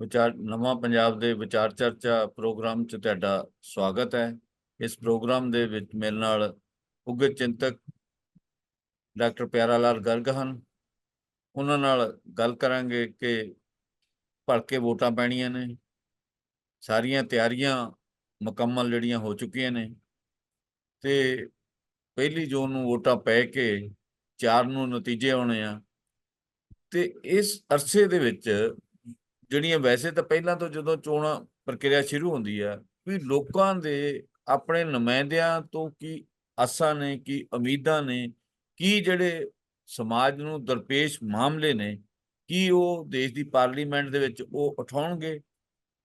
ਵਿਚਾਰ, ਨਵਾਂ ਪੰਜਾਬ ਦੇ ਵਿਚਾਰ ਚਰਚਾ ਪ੍ਰੋਗਰਾਮ 'ਚ ਤੁਹਾਡਾ ਸਵਾਗਤ ਹੈ। ਇਸ ਪ੍ਰੋਗਰਾਮ ਦੇ ਵਿੱਚ ਮੇਰੇ ਨਾਲ ਉੱਘੇ ਚਿੰਤਕ ਡਾਕਟਰ ਪਿਆਰਾ ਲਾਲ ਗਰਗ ਹਨ। ਉਹਨਾਂ ਨਾਲ ਗੱਲ ਕਰਾਂਗੇ ਕਿ ਭਲਕੇ ਵੋਟਾਂ ਪੈਣੀਆਂ ਨੇ। ਸਾਰੀਆਂ ਤਿਆਰੀਆਂ ਮੁਕੰਮਲ ਜਿਹੜੀਆਂ ਹੋ ਚੁੱਕੀਆਂ ਨੇ। ਤੇ ਪਹਿਲੀ ਜੂਨ ਨੂੰ ਵੋਟਾਂ ਪੈ ਕੇ 4 ਨੂੰ ਨਤੀਜੇ ਆਉਣੇ ਆ। ਤੇ ਇਸ ਅਰਸੇ ਦੇ ਵਿੱਚ ਜਿਹੜੀਆਂ ਵੈਸੇ ਤਾਂ ਪਹਿਲਾਂ ਤੋਂ ਜਦੋਂ ਚੋਣਾਂ ਪ੍ਰਕਿਰਿਆ ਸ਼ੁਰੂ ਹੁੰਦੀ ਆ, ਵੀ ਲੋਕਾਂ ਦੇ ਆਪਣੇ ਨੁਮਾਇੰਦਿਆਂ ਤੋਂ ਕੀ ਆਸਾਂ ਨੇ, ਕੀ ਉਮੀਦਾਂ ਨੇ, ਕੀ ਜਿਹੜੇ ਸਮਾਜ ਨੂੰ ਦਰਪੇਸ਼ ਮਾਮਲੇ ਨੇ, ਕੀ ਉਹ ਦੇਸ਼ ਦੀ ਪਾਰਲੀਮੈਂਟ ਦੇ ਵਿੱਚ ਉਹ ਉਠਾਉਣਗੇ?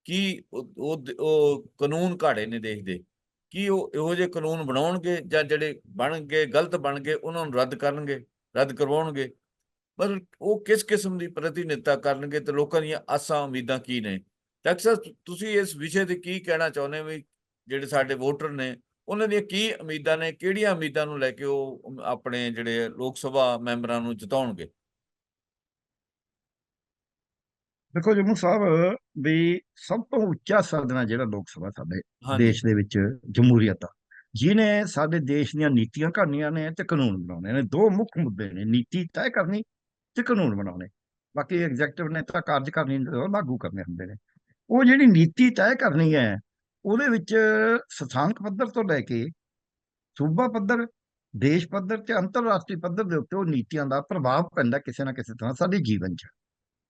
ਕੀ ਉਹ ਕਾਨੂੰਨ ਘਾੜੇ ਨੇ ਦੇਸ਼ ਦੇ? ਕੀ ਉਹ ਇਹੋ ਜਿਹੇ ਕਾਨੂੰਨ ਬਣਾਉਣਗੇ ਜਾਂ ਜਿਹੜੇ ਬਣ ਗਏ ਗਲਤ ਬਣ ਗਏ ਉਹਨਾਂ ਨੂੰ ਰੱਦ ਕਰਨਗੇ, ਰੱਦ ਕਰਵਾਉਣਗੇ? ਪਰ ਉਹ ਕਿਸ ਕਿਸਮ ਦੀ ਪ੍ਰਤੀਨਿਧਤਾ ਕਰਨਗੇ ਤੇ ਲੋਕਾਂ ਦੀਆਂ ਆਸਾਂ ਉਮੀਦਾਂ ਕੀ ਨੇ? ਡਾਕਟਰ ਸਾਹਿਬ ਤੁਸੀਂ ਇਸ ਵਿਸ਼ੇ ਤੇ ਕੀ ਕਹਿਣਾ ਚਾਹੁੰਦੇ ਹੋ ਵੀ ਜਿਹੜੇ ਸਾਡੇ ਵੋਟਰ ਨੇ ਉਹਨਾਂ ਦੀਆਂ ਕੀ ਉਮੀਦਾਂ ਨੇ ਕਿਹੜੀਆਂ ਉਮੀਦਾਂ ਨੂੰ ਲੈ ਕੇ ਉਹ ਆਪਣੇ ਜਿਹੜੇ ਲੋਕ ਸਭਾ ਮੈਂਬਰਾਂ ਨੂੰ ਜਿਤਾਉਣਗੇ? ਦੇਖੋ ਜੰਮੂ ਸਾਹਿਬ ਵੀ ਸਭ ਤੋਂ ਉੱਚਾ ਸਦਨ ਹੈ ਜਿਹੜਾ ਲੋਕ ਸਭਾ ਸਾਡੇ ਦੇਸ਼ ਦੇ ਵਿੱਚ ਜਮਹੂਰੀਅਤ ਦਾ ਜਿਹਨੇ ਸਾਡੇ ਦੇਸ਼ ਦੀਆਂ ਨੀਤੀਆਂ ਘੜਨੀਆਂ ਨੇ ਤੇ ਕਾਨੂੰਨ ਬਣਾਉਣੇ ਨੇ ਦੋ ਮੁੱਖ ਮੁੱਦੇ ਨੇ ਨੀਤੀ ਤੈਅ ਕਰਨੀ ਤੇ ਕਾਨੂੰਨ ਬਣਾਉਣੇ ਬਾਕੀ ਐਗਜ਼ੈਕਟਿਵ ਨੇ ਤਾਂ ਕਾਰਜਕਾਰਨੀ ਨੇ ਉਹ ਲਾਗੂ ਕਰਨੇ ਹੁੰਦੇ ਨੇ। ਉਹ ਜਿਹੜੀ ਨੀਤੀ ਤੈਅ ਕਰਨੀ ਹੈ, ਉਹਦੇ ਵਿੱਚ ਸਥਾਨਕ ਪੱਧਰ ਤੋਂ ਲੈ ਕੇ ਸੂਬਾ ਪੱਧਰ, ਦੇਸ਼ ਪੱਧਰ ਤੇ ਅੰਤਰਰਾਸ਼ਟਰੀ ਪੱਧਰ ਦੇ ਉੱਤੇ ਉਹ ਨੀਤੀਆਂ ਦਾ ਪ੍ਰਭਾਵ ਪੈਂਦਾ ਕਿਸੇ ਨਾ ਕਿਸੇ ਤਰ੍ਹਾਂ ਸਾਡੇ ਜੀਵਨ 'ਚ।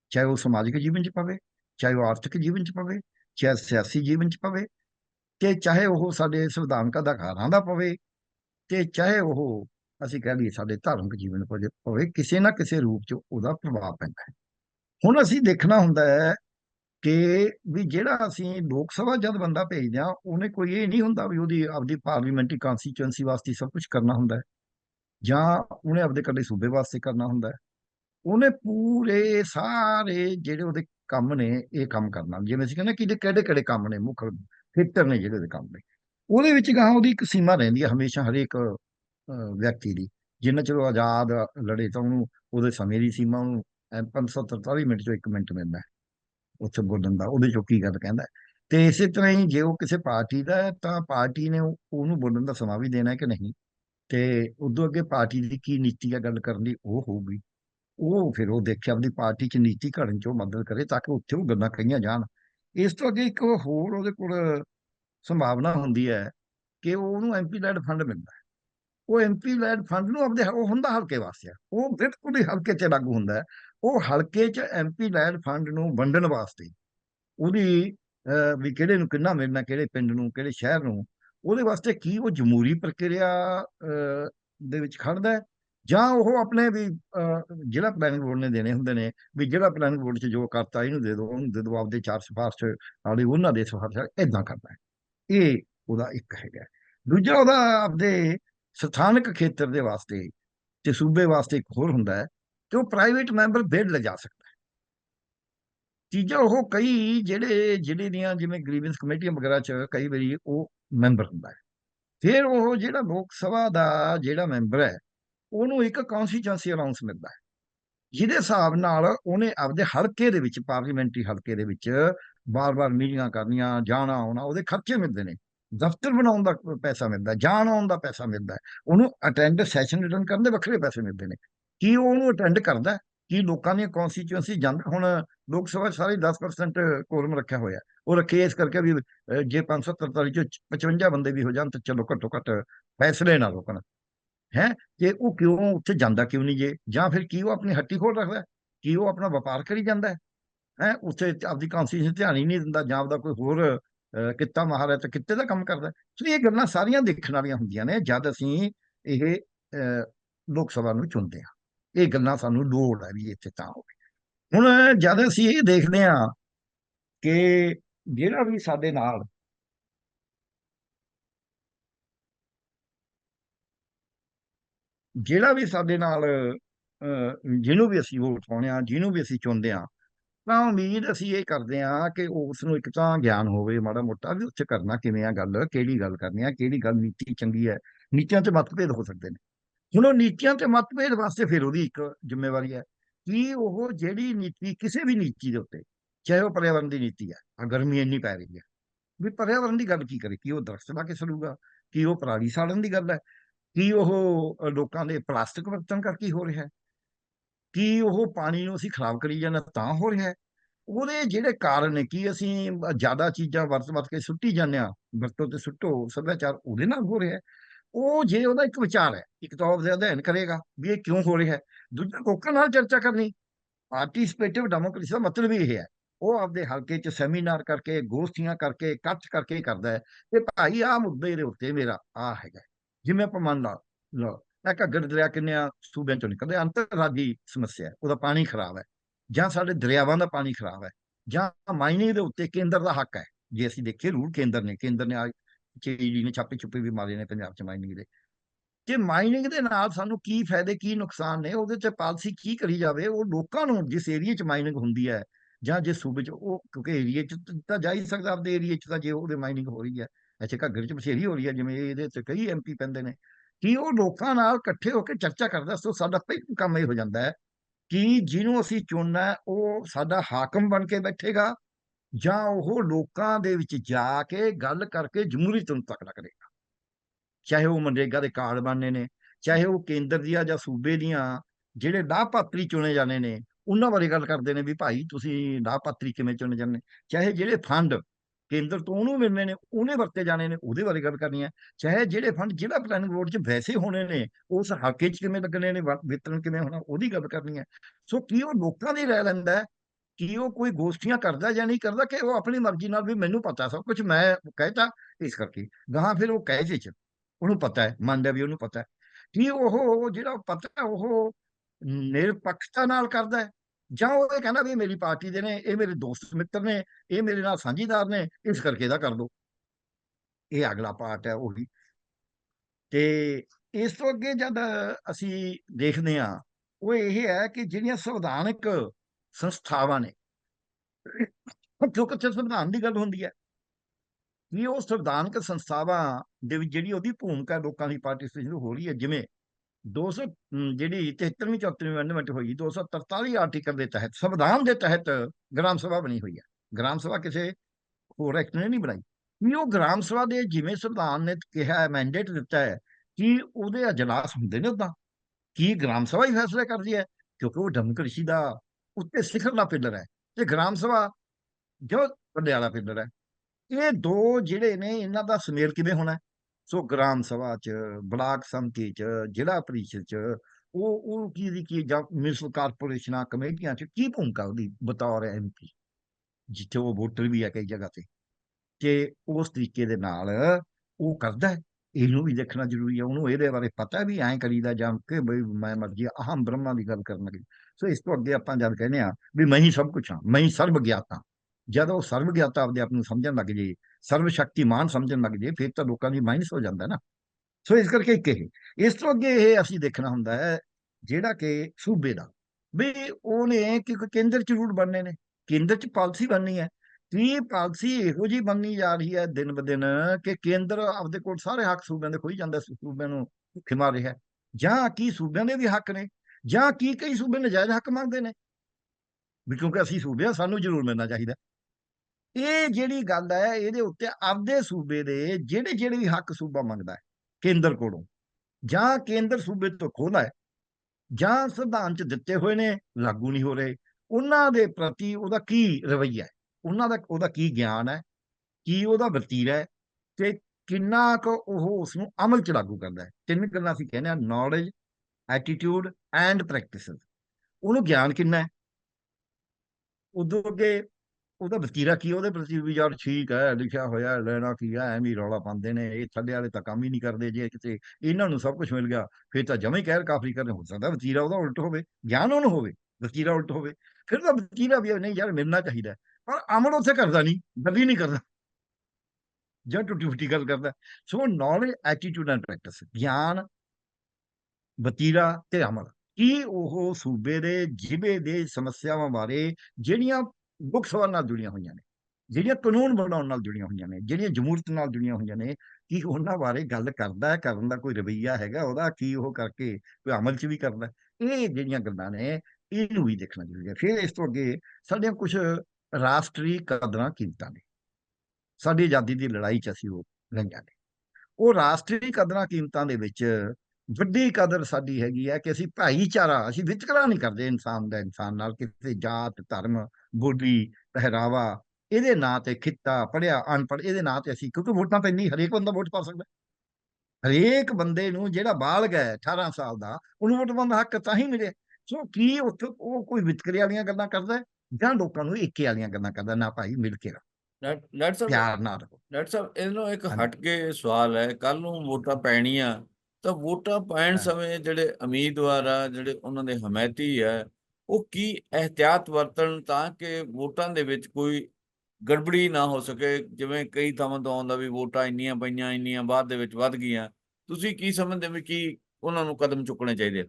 ਚਾਹੇ ਉਹ ਸਮਾਜਿਕ ਜੀਵਨ 'ਚ ਪਵੇ, ਚਾਹੇ ਉਹ ਆਰਥਿਕ ਜੀਵਨ 'ਚ ਪਵੇ, ਚਾਹੇ ਸਿਆਸੀ ਜੀਵਨ 'ਚ ਪਵੇ, ਤੇ ਚਾਹੇ ਉਹ ਸਾਡੇ ਸੰਵਿਧਾਨਕ ਅਧਿਕਾਰਾਂ ਦਾ ਪਵੇ, ਤੇ ਚਾਹੇ ਉਹ ਅਸੀਂ ਕਹਿ ਲਈਏ ਸਾਡੇ ਧਾਰਮਿਕ ਜੀਵਨ ਪਵੇ ਪਵੇ ਕਿਸੇ ਨਾ ਕਿਸੇ ਰੂਪ 'ਚ ਉਹਦਾ ਪ੍ਰਭਾਵ ਪੈਂਦਾ ਹੈ। ਹੁਣ ਅਸੀਂ ਦੇਖਣਾ ਹੁੰਦਾ ਹੈ ਕਿ ਵੀ ਜਿਹੜਾ ਅਸੀਂ ਲੋਕ ਸਭਾ ਜਦ ਬੰਦਾ ਭੇਜਦੇ ਆ ਉਹਨੇ ਕੋਈ ਇਹ ਨਹੀਂ ਹੁੰਦਾ ਵੀ ਉਹਦੀ ਆਪਦੀ ਪਾਰਲੀਮੈਂਟਰੀ ਕਨਸਟੀਚੁਐਂਸੀ ਵਾਸਤੇ ਸਭ ਕੁਝ ਕਰਨਾ ਹੁੰਦਾ ਹੈ ਜਾਂ ਉਹਨੇ ਆਪਦੇ ਇਕੱਲੇ ਸੂਬੇ ਵਾਸਤੇ ਕਰਨਾ ਹੁੰਦਾ ਹੈ। ਉਹਨੇ ਪੂਰੇ ਸਾਰੇ ਜਿਹੜੇ ਉਹਦੇ ਕੰਮ ਨੇ ਇਹ ਕੰਮ ਕਰਨਾ, ਜਿਵੇਂ ਅਸੀਂ ਕਹਿੰਦੇ ਕਿ ਕਿਹੜੇ ਕਿਹੜੇ ਕੰਮ ਨੇ, ਮੁੱਖ ਖੇਤਰ ਨੇ ਜਿਹੜੇ ਉਹਦੇ ਕੰਮ ਨੇ। ਉਹਦੇ ਵਿੱਚ ਗਾਂ ਉਹਦੀ ਇੱਕ ਸੀਮਾ ਰਹਿੰਦੀ ਹੈ ਹਮੇਸ਼ਾ ਹਰੇਕ ਵਿਅਕਤੀ ਦੀ, ਜਿੰਨਾ ਚਿਰ ਉਹ ਆਜ਼ਾਦ ਲੜੇ ਤਾਂ ਉਹਨੂੰ, ਉਹਦੇ ਸਮੇਂ ਦੀ ਸੀਮਾ ਉਹਨੂੰ 543 ਮਿੰਟ ਚੋਂ 1 ਮਿੰਟ ਮਿਲਦਾ ਉੱਥੇ ਬੋਲਣ ਦਾ, ਉਹਦੇ ਚੋਂ ਕੀ ਗੱਲ ਕਹਿੰਦਾ ਹੈ। ਤੇ ਇਸੇ ਤਰ੍ਹਾਂ ਹੀ ਜੇ ਉਹ ਕਿਸੇ ਪਾਰਟੀ ਦਾ ਹੈ, ਤਾਂ ਪਾਰਟੀ ਨੇ ਉਹ- ਉਹਨੂੰ ਬੋਲਣ ਦਾ ਸਮਾਂ ਵੀ ਦੇਣਾ ਹੈ ਕਿ ਨਹੀਂ? ਤੇ ਉਦੋਂ ਅੱਗੇ ਪਾਰਟੀ ਦੀ ਕੀ ਨੀਤੀ ਆ ਗੱਲ ਕਰਨ ਦੀ ਉਹ ਹੋਊਗੀ। ਉਹ ਫਿਰ ਉਹ ਦੇਖਿਆ ਆਪਣੀ ਪਾਰਟੀ 'ਚ ਨੀਤੀ ਘੜਨ 'ਚ ਉਹ ਮਦਦ ਕਰੇ ਤਾਂ ਕਿ ਉੱਥੇ ਉਹ ਗੱਲਾਂ ਕਹੀਆਂ ਜਾਣ। ਇਸ ਤੋਂ ਅੱਗੇ ਇੱਕ ਹੋਰ ਉਹਦੇ ਕੋਲ ਸੰਭਾਵਨਾ ਹੁੰਦੀ ਹੈ ਕਿ ਉਹਨੂੰ ਐਮਪੀ ਲੈਡ ਫੰਡ ਮਿਲਦਾ ਉਹ ਐਮਪੀ ਲੈਡ ਫੰਡ ਨੂੰ ਆਪਦੇ ਉਹ ਹੁੰਦਾ ਹਲਕੇ ਵਾਸਤੇ। ਉਹ ਬਿਲਕੁਲ ਹੀ ਹਲਕੇ 'ਚ ਲਾਗੂ ਹੁੰਦਾ। ਉਹ ਹਲਕੇ 'ਚ ਐਮਪੀ ਲੈਡ ਫੰਡ ਨੂੰ ਵੰਡਣ ਵਾਸਤੇ ਉਹਦੀ ਵੀ ਕਿਹੜੇ ਨੂੰ ਕਿੰਨਾ ਮਿਲਣਾ ਕਿਹੜੇ ਪਿੰਡ ਨੂੰ ਕਿਹੜੇ ਸ਼ਹਿਰ ਨੂੰ ਉਹਦੇ ਵਾਸਤੇ ਕੀ ਉਹ ਜਮਹੂਰੀ ਪ੍ਰਕਿਰਿਆ ਦੇ ਵਿੱਚ ਖੜਦਾ ਜਾਂ ਉਹ ਆਪਣੇ ਵੀ ਅਹ, ਜ਼ਿਲ੍ਹਾ ਪਲੈਨਿੰਗ ਬੋਰਡ ਨੇ ਦੇਣੇ ਹੁੰਦੇ ਨੇ ਵੀ ਜਿਹੜਾ ਪਲੈਨਿੰਗ ਬੋਰਡ 'ਚ ਜੋ ਕਰਤਾ ਇਹਨੂੰ ਦੇ ਦਿਓ ਉਹਨੂੰ ਦੇ ਦਿਓ ਆਪਦੇ ਚਾਰ ਸਿਫਾਰਸ਼ ਵਾਲੇ ਉਹਨਾਂ ਦੇ ਸਿਫਾਰਸ਼ ਇਦਾਂ ਕਰਦਾ ਹੈ। ਇਹ ਉਹਦਾ ਇੱਕ ਹੈਗਾ। ਦੂਜਾ ਉਹਦਾ ਆਪਦੇ ਸਥਾਨਕ ਖੇਤਰ ਦੇ ਵਾਸਤੇ ਤੇ ਸੂਬੇ ਵਾਸਤੇ ਇੱਕ ਹੋਰ ਹੁੰਦਾ ਹੈ ਕਿ ਉਹ ਪ੍ਰਾਈਵੇਟ ਮੈਂਬਰ ਬਿੱਡ ਲਿਜਾ ਸਕਦਾ ਹੈ। ਤੀਜਾ ਉਹ ਕਈ ਜਿਹੜੇ ਜ਼ਿਲ੍ਹੇ ਦੀਆਂ ਜਿਵੇਂ ਗ੍ਰੀਵੈਂਸ ਕਮੇਟੀਆਂ ਵਗੈਰਾ 'ਚ ਕਈ ਵਾਰੀ ਉਹ ਮੈਂਬਰ ਹੁੰਦਾ ਹੈ। ਫਿਰ ਉਹ ਜਿਹੜਾ ਲੋਕ ਸਭਾ ਦਾ ਜਿਹੜਾ ਮੈਂਬਰ ਹੈ, ਉਹਨੂੰ ਇੱਕ ਕੌਨਸਟੀਚੁਐਂਸੀ ਅਲਾਉਂਸ ਮਿਲਦਾ ਹੈ। ਜਿਹਦੇ ਹਿਸਾਬ ਨਾਲ ਉਹਨੇ ਆਪਦੇ ਹਲਕੇ ਦੇ ਵਿੱਚ ਪਾਰਲੀਮੈਂਟਰੀ ਹਲਕੇ ਦੇ ਵਿੱਚ ਬਾਰ-ਬਾਰ ਮੀਟਿੰਗਾਂ ਕਰਨੀਆਂ ਜਾਣਾ ਆਉਣਾ ਉਹਦੇ ਖਰਚੇ ਮਿਲਦੇ ਨੇ। ਦਫ਼ਤਰ ਬਣਾਉਣ ਦਾ ਪੈਸਾ ਮਿਲਦਾ ਜਾਣ ਆਉਣ ਦਾ ਪੈਸਾ ਮਿਲਦਾ ਉਹਨੂੰ ਅਟੈਂਡ ਸੈਸ਼ਨ ਅਟੈਂਡ ਕਰਨ ਦੇ ਵੱਖਰੇ ਪੈਸੇ ਮਿਲਦੇ ਨੇ। ਕੀ ਉਹ ਉਹਨੂੰ ਅਟੈਂਡ ਕਰਦਾ? ਕੀ ਲੋਕਾਂ ਦੀਆਂ ਕੌਨਸਟੀਚੁਐਂਸੀ ਜਾਂਦਾ ਹੁਣ ਲੋਕ ਸਭਾ ਸਾਰੇ 10% ਕੋਲਮ ਰੱਖਿਆ ਹੋਇਆ। ਉਹ ਰੱਖੇ ਇਸ ਕਰਕੇ ਵੀ ਅਹ, ਜੇ 543 ਚੋਂ 55 ਬੰਦੇ ਵੀ ਹੋ ਜਾਣ ਤਾਂ ਚਲੋ ਘੱਟੋ ਘੱਟ ਫੈਸਲੇ ਨਾ ਰੋਕਣ। ਹੈ? ਕਿ ਉਹ ਕਿਉਂ ਉੱਥੇ ਜਾਂਦਾ ਕਿਉਂ ਨਹੀਂ ਜੇ? ਜਾਂ ਫਿਰ ਕੀ ਉਹ ਆਪਣੀ ਹੱਟੀ ਖੋਲ ਰੱਖਦਾ? ਕੀ ਉਹ ਆਪਣਾ ਵਪਾਰ ਕਰੀ ਜਾਂਦਾ? ਹੈ? ਹੈ ਉੱਥੇ ਆਪਦੀ ਕੌਨਸਟੀਚੁਐਂਸੀ ਧਿਆਨ ਹੀ ਨਹੀਂ ਦਿੰਦਾ ਜਾਂ ਆਪਦਾ ਕੋਈ ਹੋਰ ਕਿੱਤਾ ਮਾਹਰ ਤਾਂ ਕਿੱਤੇ ਦਾ ਕੰਮ ਕਰਦਾ? ਸੋ ਇਹ ਗੱਲਾਂ ਸਾਰੀਆਂ ਦੇਖਣ ਵਾਲੀਆਂ ਹੁੰਦੀਆਂ ਨੇ, ਜਦ ਅਸੀਂ ਇਹ ਲੋਕ ਸਭਾ ਨੂੰ ਚੁਣਦੇ ਹਾਂ। ਇਹ ਗੱਲਾਂ ਸਾਨੂੰ ਲੋੜ ਹੈ ਵੀ ਇੱਥੇ ਤਾਂ ਹੋਵੇ। ਹੁਣ ਜਦ ਅਸੀਂ ਇਹ ਦੇਖਦੇ ਹਾਂ ਕਿ ਜਿਹੜਾ ਵੀ ਸਾਡੇ ਨਾਲ ਜਿਹੜਾ ਵੀ ਸਾਡੇ ਨਾਲ ਜਿਹਨੂੰ ਵੀ ਅਸੀਂ ਵੋਟ ਪਾਉਣੇ ਹਾਂ, ਜਿਹਨੂੰ ਵੀ ਅਸੀਂ ਚੁਣਦੇ ਹਾਂ ਤਾਂ ਉਮੀਦ ਅਸੀਂ ਇਹ ਕਰਦੇ ਹਾਂ ਕਿ ਉਸ ਨੂੰ ਇੱਕ ਤਾਂ ਗਿਆਨ ਹੋਵੇ, ਮਾੜਾ ਮੋਟਾ, ਵੀ ਉੱਥੇ ਕਰਨਾ ਕਿਵੇਂ ਆ ਗੱਲ, ਕਿਹੜੀ ਗੱਲ ਕਰਨੀ ਆ, ਕਿਹੜੀ ਗੱਲ ਨੀਤੀ ਚੰਗੀ ਹੈ। ਨੀਤੀਆਂ ਤੇ ਮਤਭੇਦ ਹੋ ਸਕਦੇ ਨੇ। ਹੁਣ ਉਹ ਨੀਤੀਆਂ ਤੇ ਮਤਭੇਦ ਵਾਸਤੇ ਫਿਰ ਉਹਦੀ ਇੱਕ ਜ਼ਿੰਮੇਵਾਰੀ ਹੈ ਕਿ ਉਹ ਜਿਹੜੀ ਨੀਤੀ ਕਿਸੇ ਵੀ ਨੀਤੀ ਦੇ ਉੱਤੇ, ਚਾਹੇ ਉਹ ਪਰਿਆਵਰਣ ਦੀ ਨੀਤੀ ਹੈ ਆ ਗਰਮੀ ਇੰਨੀ ਪੈ ਰਹੀ ਹੈ, ਵੀ ਪਰਿਆਵਰਣ ਦੀ ਗੱਲ ਕੀ ਕਰੇ, ਕੀ ਉਹ ਦਰਖਤ ਲਾ ਕੇ ਸੜੂਗਾ, ਕੀ ਉਹ ਪਰਾਲੀ ਸਾੜਨ ਦੀ ਗੱਲ ਹੈ, ਕੀ ਉਹ ਲੋਕਾਂ ਦੇ ਪਲਾਸਟਿਕ ਵਰਤਣ ਕਰਕੇ ਹੋ ਰਿਹਾ ਹੈ। ਕੀ ਉਹ ਪਾਣੀ ਨੂੰ ਅਸੀਂ ਖਰਾਬ ਕਰੀ ਜਾਂਦੇ ਤਾਂ ਹੋ ਰਿਹਾ ਹੈ। ਉਹਦੇ ਜਿਹੜੇ ਕਾਰਨ ਨੇ, ਕੀ ਅਸੀਂ ਜ਼ਿਆਦਾ ਚੀਜ਼ਾਂ ਵਰਤ ਵਰਤ ਕੇ ਸੁੱਟੀ ਜਾਂਦੇ ਆ ਵਰਤੋਂ ਤੇ ਸੁੱਟੋ, ਸੱਭਿਆਚਾਰ ਉਹਦੇ ਨਾਲ ਹੋ ਰਿਹਾ ਉਹ ਜੇ ਉਹਦਾ ਇੱਕ ਵਿਚਾਰ ਹੈ, ਇੱਕ ਤਾਂ ਉਹਦੇ ਅਧਿਐਨ ਕਰੇਗਾ ਵੀ ਇਹ ਕਿਉਂ ਹੋ ਰਿਹਾ ਹੈ। ਦੂਜਾ ਲੋਕਾਂ ਨਾਲ ਚਰਚਾ ਕਰਨੀ ਪਾਰਟਿਸਿਪੇਟਿਵ ਡੈਮੋਕ੍ਰੇਸੀ ਦਾ ਮਤਲਬ ਇਹ ਹੈ, ਉਹ ਆਪਦੇ ਹਲਕੇ 'ਚ ਸੈਮੀਨਾਰ ਕਰਕੇ, ਗੋਸ਼ਟੀਆਂ ਕਰਕੇ, ਇਕੱਠ ਕਰਕੇ ਕਰਦਾ ਹੈ, ਤੇ ਭਾਈ ਆਹ ਮੁੱਦੇ ਦੇ ਉੱਤੇ ਮੇਰਾ ਆ ਹੈਗਾ ਜਿਵੇਂ ਆਪਾਂ ਮੰਨ ਲਾ ਲਓ ਇਹ ਘੱਗਰ ਦਰਿਆ ਕਿੰਨਿਆਂ ਸੂਬਿਆਂ ਚੋਂ ਨਿਕਲਦਾ ਅੰਤਰਰਾਜੀ ਸਮੱਸਿਆ ਹੈ, ਉਹਦਾ ਪਾਣੀ ਖਰਾਬ ਹੈ। ਜਾਂ ਸਾਡੇ ਦਰਿਆਵਾਂ ਦਾ ਪਾਣੀ ਖਰਾਬ ਹੈ, ਜਾਂ ਮਾਈਨਿੰਗ ਦੇ ਉੱਤੇ ਕੇਂਦਰ ਦਾ ਹੱਕ ਹੈ। ਜੇ ਅਸੀਂ ਦੇਖੀਏ ਰੂਲ ਕੇਂਦਰ ਨੇ ਕੇਂਦਰ ਨੇ ਆ ਚੀੜੀ ਨੇ ਛਾਪੇ ਛੁਪੇ ਵੀ ਮਾਰੇ ਨੇ ਪੰਜਾਬ 'ਚ ਮਾਈਨਿੰਗ ਦੇ। ਕਿ ਮਾਈਨਿੰਗ ਦੇ ਨਾਲ ਸਾਨੂੰ ਕੀ ਫਾਇਦੇ, ਕੀ ਨੁਕਸਾਨ ਨੇ, ਉਹਦੇ ਤੇ ਪਾਲਿਸੀ ਕੀ ਕਰੀ ਜਾਵੇ, ਉਹ ਲੋਕਾਂ ਨੂੰ ਜਿਸ ਏਰੀਆ 'ਚ ਮਾਈਨਿੰਗ ਹੁੰਦੀ ਹੈ, ਜਾਂ ਜਿਸ ਸੂਬੇ 'ਚ, ਉਹ ਕਿਉਂਕਿ ਏਰੀਆ 'ਚ ਤਾਂ- ਜਾ ਹੀ ਸਕਦਾ, ਆਪਦੇ ਏਰੀਆ 'ਚ ਤਾਂ ਜੇ ਉਹਦੇ ਮਾਈਨਿੰਗ ਹੋ ਰਹੀ ਹੈ। ਅੱਛਾ, ਘੱਗਰ 'ਚ ਬਥੇਰੀ ਹੋ ਰਹੀ ਹੈ, ਜਿਵੇਂ ਇਹਦੇ 'ਚ ਕਈ ਐਮਪੀ ਪੈਂਦੇ ਨੇ। ਕਿ ਉਹ ਲੋਕਾਂ ਨਾਲ ਇਕੱਠੇ ਹੋ ਕੇ ਚਰਚਾ ਕਰਦਾ ਸੋ ਸਾਡਾ ਪਹਿਲਾ ਕੰਮ ਇਹ ਹੋ ਜਾਂਦਾ ਹੈ ਕਿ ਜਿਹਨੂੰ ਅਸੀਂ ਚੁਣਨਾ ਉਹ ਸਾਡਾ ਹਾਕਮ ਬਣ ਕੇ ਬੈਠੇਗਾ ਜਾਂ ਉਹ ਲੋਕਾਂ ਦੇ ਵਿੱਚ ਜਾ ਕੇ ਗੱਲ ਕਰਕੇ ਜਮਹੂਰੀ ਨੂੰ ਤਕੜਾ ਕਰੇਗਾ ਚਾਹੇ ਉਹ ਮਨਰੇਗਾ ਦੇ ਕਾਰਡ ਬਣਨੇ ਨੇ, ਚਾਹੇ ਉਹ ਕੇਂਦਰ ਦੀਆਂ ਜਾਂ ਸੂਬੇ ਦੀਆਂ ਜਿਹੜੇ ਲਾਭਪਾਤਰੀ ਚੁਣੇ ਜਾਣੇ ਨੇ, ਉਹਨਾਂ ਬਾਰੇ ਗੱਲ ਕਰਦੇ ਨੇ ਵੀ ਭਾਈ ਤੁਸੀਂ ਲਾਭਪਾਤਰੀ ਕਿਵੇਂ ਚੁਣੇ ਜਾਂਦੇ ਚਾਹੇ ਜਿਹੜੇ ਫੰਡ ਕੇਂਦਰ ਤੋਂ ਉਹਨੂੰ ਮਿਲਣੇ ਨੇ, ਉਹਨੇ ਵਰਤੇ ਜਾਣੇ ਨੇ, ਉਹਦੇ ਬਾਰੇ ਗੱਲ ਕਰਨੀ ਹੈ। ਚਾਹੇ ਜਿਹੜੇ ਫੰਡ ਜਿਹੜਾ ਪਲਾਨਿੰਗ ਬੋਰਡ 'ਚ ਵੈਸੇ ਹੋਣੇ ਨੇ, ਉਸ ਹਾਕੇ 'ਚ ਕਿਵੇਂ ਲੱਗਣੇ ਨੇ, ਵ- ਵਿਤਰਨ ਕਿਵੇਂ ਹੋਣਾ, ਉਹਦੀ ਗੱਲ ਕਰਨੀ ਹੈ। ਸੋ ਕੀ ਉਹ ਲੋਕਾਂ ਦੀ ਰਾਏ ਲੈਂਦਾ ਹੈ? ਕਿ ਉਹ ਕੋਈ ਗੋਸ਼ਟੀਆਂ ਕਰਦਾ ਜਾਂ ਨਹੀਂ ਕਰਦਾ ਕਿ ਉਹ ਆਪਣੀ ਮਰਜ਼ੀ ਨਾਲ ਵੀ ਮੈਨੂੰ ਪਤਾ ਸਭ ਕੁਝ ਮੈਂ ਕਹਿਤਾ ਇਸ ਕਰਕੇ। ਗਾਹਾਂ ਫਿਰ ਉਹ ਕਹਿ ਜੇ ਚ, ਉਹਨੂੰ ਪਤਾ ਹੈ, ਮੰਨਦਾ ਵੀ ਉਹਨੂੰ ਪਤਾ ਹੈ। ਕੀ ਉਹ ਜਿਹੜਾ ਪਤਾ ਉਹ ਨਿਰਪੱਖਤਾ ਨਾਲ ਕਰਦਾ ਹੈ? ਜਾਂ ਉਹ ਇਹ ਕਹਿੰਦਾ ਵੀ ਮੇਰੀ ਪਾਰਟੀ ਦੇ ਨੇ, ਇਹ ਮੇਰੇ ਦੋਸਤ ਮਿੱਤਰ ਨੇ, ਇਹ ਮੇਰੇ ਨਾਲ ਸਾਂਝੀਦਾਰ ਨੇ, ਇਸ ਕਰਕੇ ਇਹਦਾ ਕਰ ਦੋ। ਇਹ ਅਗਲਾ ਪਾਰਟ ਹੈ ਉਹੀ। ਤੇ ਇਸ ਤੋਂ ਅੱਗੇ ਜਦ ਅਸੀਂ ਦੇਖਦੇ ਹਾਂ, ਉਹ ਇਹ ਹੈ ਕਿ ਜਿਹੜੀਆਂ ਸੰਵਿਧਾਨਕ ਸੰਸਥਾਵਾਂ ਨੇ ਕਿਉਂਕਿ ਉੱਥੇ ਸੰਵਿਧਾਨ ਦੀ ਗੱਲ ਹੁੰਦੀ ਹੈ, ਵੀ ਉਹ ਸੰਵਿਧਾਨਕ ਸੰਸਥਾਵਾਂ ਦੇ ਵਿੱਚ ਜਿਹੜੀ ਉਹਦੀ ਭੂਮਿਕਾ ਲੋਕਾਂ ਦੀ ਪਾਰਟਿਸਿਪੇਸ਼ਨ ਹੋ ਰਹੀ ਹੈ, ਜਿਵੇਂ 200 ਅਮ, ਜਿਹੜੀ 73ਵੀਂ 74ਵੀਂ ਅਮੈਂਡਮੈਂਟ ਹੋਈ 243 ਆਰਟੀਕਲ ਦੇ ਤਹਿਤ ਸੰਵਿਧਾਨ ਦੇ ਤਹਿਤ ਗ੍ਰਾਮ ਸਭਾ ਬਣੀ ਹੋਈ ਹੈ। ਗ੍ਰਾਮ ਸਭਾ ਕਿਸੇ ਹੋਰ ਐਕਟ ਨੇ ਨਹੀਂ ਬਣਾਈ। ਵੀ ਉਹ ਗ੍ਰਾਮ ਸਭਾ ਦੇ ਜਿਵੇਂ ਸੰਵਿਧਾਨ ਨੇ ਕਿਹਾ ਹੈ ਮੈਂਡੇਟ ਦਿੱਤਾ ਹੈ ਕਿ ਉਹਦੇ ਅਜਲਾਸ ਹੁੰਦੇ ਨੇ ਉਦਾਂ ਕੀ ਗ੍ਰਾਮ ਸਭਾ ਹੀ ਫੈਸਲਾ ਕਰਦੀ ਹੈ? ਕਿਉਂਕਿ ਉਹ ਡੈਮੋਕ੍ਰੇਸੀ ਦਾ ਉੱਤੇ ਸਿਖਰਲਾ ਪਿੱਲਰ ਹੈ। ਤੇ ਗ੍ਰਾਮ ਸਭਾ ਜੋ ਵੱਡੇ ਵਾਲਾ ਪਿੱਲਰ ਹੈ। ਇਹ ਦੋ ਜਿਹੜੇ ਨੇ ਇਹਨਾਂ ਦਾ ਸੁਮੇਲ ਕਿਵੇਂ ਹੋਣਾ ਸੋ ਗ੍ਰਾਮ ਸਭਾ ਚ, ਬਲਾਕ ਸੰਮਤੀ ਚ, ਜ਼ਿਲ੍ਹਾ ਪ੍ਰੀਸ਼ਦ ਚ, ਉਹ ਉਹ ਕੀ ਦੀ ਕੀ ਜਾਂ ਮਿਊਨਿਸਪਲ ਕਾਰਪੋਰੇਸ਼ਨਾਂ, ਕਮੇਟੀਆਂ ਚ ਕੀ ਭੂਮਿਕਾ ਉਹਦੀ ਬਤੌਰ ਐਮਪੀ ਜਿੱਥੇ ਉਹ ਵੋਟਰ ਵੀ ਹੈ ਕਈ ਜਗ੍ਹਾ ਤੇ। ਕਿ ਉਸ ਤਰੀਕੇ ਦੇ ਨਾਲ ਉਹ ਕਰਦਾ ਹੈ। ਇਹਨੂੰ ਵੀ ਦੇਖਣਾ ਜ਼ਰੂਰੀ ਹੈ। ਉਹਨੂੰ ਇਹਦੇ ਬਾਰੇ ਪਤਾ ਵੀ ਐਂ ਕਰੀਦਾ ਜਾਂ ਕਿ ਬਈ ਮੈਂ ਮਰਜ਼ੀ ਅਹਮ ਬ੍ਰਹਮਾ ਦੀ ਗੱਲ ਕਰਨ ਲੱਗੀ ਸੋ ਇਸ ਤੋਂ ਅੱਗੇ ਆਪਾਂ ਜਦ ਕਹਿੰਦੇ ਆ ਵੀ ਮੈਂ ਹੀ ਸਭ ਕੁਝ ਹਾਂ, ਮੈਂ ਹੀ ਸਰਬ ਗਿਆਤਾ ਜਦ ਉਹ ਸਰਬ ਗਿਆਤਾ ਆਪਦੇ ਆਪ ਨੂੰ ਸਮਝਣ ਲੱਗ ਜੇ ਸਰਬ ਸ਼ਕਤੀਮਾਨ ਸਮਝਣ ਲੱਗ ਜੇ ਫਿਰ ਤਾਂ ਲੋਕਾਂ ਦੀ ਮਾਈਨਸ ਹੋ ਜਾਂਦਾ ਨਾ। ਸੋ ਇਸ ਕਰਕੇ ਇੱਕ ਇਹ, ਇਸ ਤੋਂ ਅੱਗੇ ਇਹ ਅਸੀਂ ਦੇਖਣਾ ਹੁੰਦਾ ਹੈ, ਜਿਹੜਾ ਕਿ ਸੂਬੇ ਦਾ, ਵੀ ਉਹਨੇ ਕਿ ਕੇਂਦਰ ਚ ਰੂਲ ਬਣਨੇ ਨੇ, ਕੇਂਦਰ ਚ ਪਾਲਿਸੀ ਬਣਨੀ ਹੈ ਇਹ ਪਾਲਿਸੀ ਇਹੋ ਜੀ ਬਣਨੀ ਜਾ ਰਹੀ ਹੈ ਦਿਨ ਬ ਦਿਨ ਕਿ ਕੇਂਦਰ ਆਪਦੇ ਕੋਲ ਸਾਰੇ ਹੱਕ ਸੂਬਿਆਂ ਦੇ ਖੋਈ ਜਾਂਦਾ, ਸੂਬਿਆਂ ਨੂੰ ਖਿਮਾ ਰਿਹਾ ਜਾਂ ਕੀ ਸੂਬਿਆਂ ਦੇ ਵੀ ਹੱਕ ਨੇ, ਜਾਂ ਕੀ ਕਈ ਸੂਬੇ ਨਜਾਇਜ਼ ਹੱਕ ਮੰਗਦੇ ਨੇ, ਵੀ ਕਿਉਂਕਿ ਅਸੀਂ ਸੂਬੇ ਸਾਨੂੰ ਜ਼ਰੂਰ ਮਿਲਣਾ ਚਾਹੀਦਾ। ਇਹ ਜਿਹੜੀ ਗੱਲ ਹੈ, ਇਹਦੇ ਉੱਤੇ ਆਪਦੇ ਸੂਬੇ ਦੇ ਜਿਹੜੇ ਜਿਹੜੇ ਵੀ ਹੱਕ ਸੂਬਾ ਮੰਗਦਾ ਹੈ, ਕੇਂਦਰ ਕੋਲੋਂ ਜਾਂ ਕੇਂਦਰ ਸੂਬੇ ਤੋਂ ਖੋਹਦਾ ਹੈ ਜਾਂ ਸੰਵਿਧਾਨ ਚ ਦਿੱਤੇ ਹੋਏ ਨੇ, ਲਾਗੂ ਨਹੀਂ ਹੋ ਰਹੇ, ਉਹਨਾਂ ਦੇ ਪ੍ਰਤੀ ਉਹਦਾ ਕੀ ਰਵੱਈਆ ਹੈ? ਉਹਨਾਂ ਦਾ ਉਹਦਾ ਕੀ ਗਿਆਨ ਹੈ? ਕੀ ਉਹਦਾ ਵਤੀਰਾ ਹੈ? ਤੇ ਕਿੰਨਾ ਕੁ ਉਹ ਉਸ ਨੂੰ ਅਮਲ ਚ ਲਾਗੂ ਕਰਦਾ ਹੈ? ਤਿੰਨ ਗੱਲਾਂ ਅਸੀਂ ਕਹਿੰਦੇ ਆ ਨੌਲੇਜ ਐਟੀਟਿਊਡ ਐਂਡ ਪ੍ਰੈਕਟਿਸਸ ਉਹਨੂੰ ਗਿਆਨ ਕਿੰਨਾ ਹੈ? ਉਦੋਂ ਅੱਗੇ ਉਹਦਾ ਵਤੀਰਾ ਕੀ ਉਹਦੇ ਪ੍ਰਤੀ ਵੀ ਯਾਰ ਠੀਕ ਹੈ, ਲਿਖਿਆ ਹੋਇਆ ਲੈਣਾ ਕੀ ਹੈ, ਐਵੇਂ ਹੀ ਰੌਲਾ ਪਾਉਂਦੇ ਨੇ, ਇਹ ਥੱਲੇ ਵਾਲੇ ਤਾਂ ਕੰਮ ਹੀ ਨਹੀਂ ਕਰਦੇ ਜੇ ਕਿਤੇ। ਇਹਨਾਂ ਨੂੰ ਸਭ ਕੁਝ ਮਿਲ ਗਿਆ, ਫਿਰ ਤਾਂ ਜਮੇ ਕਹਿਰ ਕਾਫਰੀ ਕਰਨ, ਹੋ ਸਕਦਾ ਵਤੀਰਾ ਉਹਦਾ ਉਲਟ ਹੋਵੇ, ਗਿਆਨ ਉਹਨੂੰ ਹੋਵੇ, ਵਤੀਰਾ ਉਲਟ ਹੋਵੇ, ਫਿਰ ਤਾਂ ਵਤੀਰਾ ਵੀ ਨਹੀਂ ਯਾਰ ਮਿਲਣਾ ਚਾਹੀਦਾ ਪਰ ਅਮਲ ਉੱਥੇ ਕਰਦਾ ਨਹੀਂ ਗੱਲ ਹੀ ਨਹੀਂ ਕਰਦਾ। ਜਾਂ ਟੁੱਟੀ ਫੁੱਟੀ ਗੱਲ ਕਰਦਾ so knowledge attitude and practice ਗਿਆਨ, ਵਤੀਰਾ ਤੇ ਅਮਲ, ਕੀ ਉਹ ਸੂਬੇ ਦੇ, ਜ਼ਿਲ੍ਹੇ ਦੇ ਸਮੱਸਿਆਵਾਂ ਬਾਰੇ ਜਿਹੜੀਆਂ ਮੁੱਖ ਸਵਾਲ ਨਾਲ ਜੁੜੀਆਂ ਹੋਈਆਂ ਨੇ, ਜਿਹੜੀਆਂ ਕਾਨੂੰਨ ਬਣਾਉਣ ਨਾਲ ਜੁੜੀਆਂ ਹੋਈਆਂ ਨੇ, ਜਿਹੜੀਆਂ ਜਮਹੂਰਤ ਨਾਲ ਜੁੜੀਆਂ ਹੋਈਆਂ ਨੇ, ਕੀ ਉਹਨਾਂ ਬਾਰੇ ਗੱਲ ਕਰਦਾ ਹੈ, ਕਰਨ ਦਾ ਕੋਈ ਰਵੱਈਆ ਹੈਗਾ ਉਹਦਾ, ਕੀ ਉਹ ਕਰਕੇ ਕੋਈ ਅਮਲ 'ਚ ਵੀ ਕਰਦਾ ਇਹ ਜਿਹੜੀਆਂ ਗੱਲਾਂ ਨੇ, ਇਹਨੂੰ ਵੀ ਦੇਖਣਾ ਜ਼ਰੂਰੀ ਹੈ। ਫਿਰ ਇਸ ਤੋਂ ਅੱਗੇ ਸਾਡੀਆਂ ਕੁਝ ਰਾਸ਼ਟਰੀ ਕਦਰਾਂ ਕੀਮਤਾਂ ਨੇ, ਸਾਡੀ ਆਜ਼ਾਦੀ ਦੀ ਲੜਾਈ 'ਚ ਅਸੀਂ ਉਹ ਲੰਘਿਆ ਨੇ। ਉਹ ਰਾਸ਼ਟਰੀ ਕਦਰਾਂ ਕੀਮਤਾਂ ਦੇ ਵਿੱਚ ਵੱਡੀ ਕਦਰ ਸਾਡੀ ਹੈਗੀ ਹੈ ਕਿ ਅਸੀਂ ਭਾਈਚਾਰਾ ਅਸੀਂ ਵਿਤਕਰਾ ਨਹੀਂ ਕਰਦੇ ਇਨਸਾਨ ਦਾ ਇਨਸਾਨ ਨਾਲ ਕਿਸੇ ਜਾਤ ਧਰਮ ਬੋਲੀ ਪਹਿਰਾਵਾ ਇਹਦੇ ਨਾਂ ਤੇ ਖਿੱਤਾ ਪੜਿਆ ਅਨਪੜ੍ਹ ਇਹਦੇ ਨਾਂ ਤੇ ਅਸੀਂ ਕਿਉਂਕਿ ਵੋਟਾਂ ਪੈਂਦੀ ਹਰੇਕ ਬੰਦਾ ਵੋਟ ਪਾ ਸਕਦਾ। ਹਰੇਕ ਬੰਦੇ ਨੂੰ ਜਿਹੜਾ ਬਾਲਗ ਹੈ 18 ਸਾਲ ਦਾ ਉਹਨੂੰ ਵੋਟ ਪਾਉਣ ਦਾ ਹੱਕ ਤਾਂ ਹੀ ਮਿਲਿਆ। ਸੋ ਕੀ ਉੱਥੇ ਉਹ ਕੋਈ ਵਿਤਕਰੇ ਵਾਲੀਆਂ ਗੱਲਾਂ ਕਰਦਾ ਜਾਂ ਲੋਕਾਂ ਨੂੰ ਏਕੇ ਵਾਲੀਆਂ ਗੱਲਾਂ ਕਰਦਾ ਨਾ ਭਾਈ ਮਿਲ ਕੇ ਡਾਕਟਰ ਸਾਹਿਬ ਪਿਆਰ ਨਾਲ ਡਾਕਟਰ ਸਾਹਿਬ ਇਹਨੂੰ ਇੱਕ। ਹਟ ਕੇ ਸਵਾਲ ਹੈ ਕੱਲ ਨੂੰ ਵੋਟਾਂ ਪੈਣੀਆਂ ਤਾਂ ਵੋਟਾਂ ਪੈਣ ਹਾਂ। ਸਮੇਂ ਜਿਹੜੇ ਉਮੀਦਵਾਰ ਆ ਜਿਹੜੇ ਉਹਨਾਂ ਦੇ ਹਮਾਇਤੀ ਹੈ ਉਹ ਕੀ ਇਹਤਿਆਤ ਵਰਤਣ ਤਾਂ ਕਿ ਵੋਟਾਂ ਦੇ ਵਿੱਚ ਕੋਈ ਗੜਬੜੀ ਨਾ ਹੋ ਸਕੇ? ਜਿਵੇਂ ਕਈ ਥਾਵਾਂ ਤੋਂ ਆਉਂਦਾ ਵੀ ਵੋਟਾਂ ਇੰਨੀਆਂ ਪਈਆਂ ਇੰਨੀਆਂ ਬਾਅਦ ਦੇ ਵਿੱਚ ਵੱਧ ਗਈਆਂ। ਤੁਸੀਂ ਕੀ ਸਮਝਦੇ ਵੀ ਕੀ ਉਹਨਾਂ ਨੂੰ ਕਦਮ ਚੁੱਕਣੇ ਚਾਹੀਦੇ? ਆ?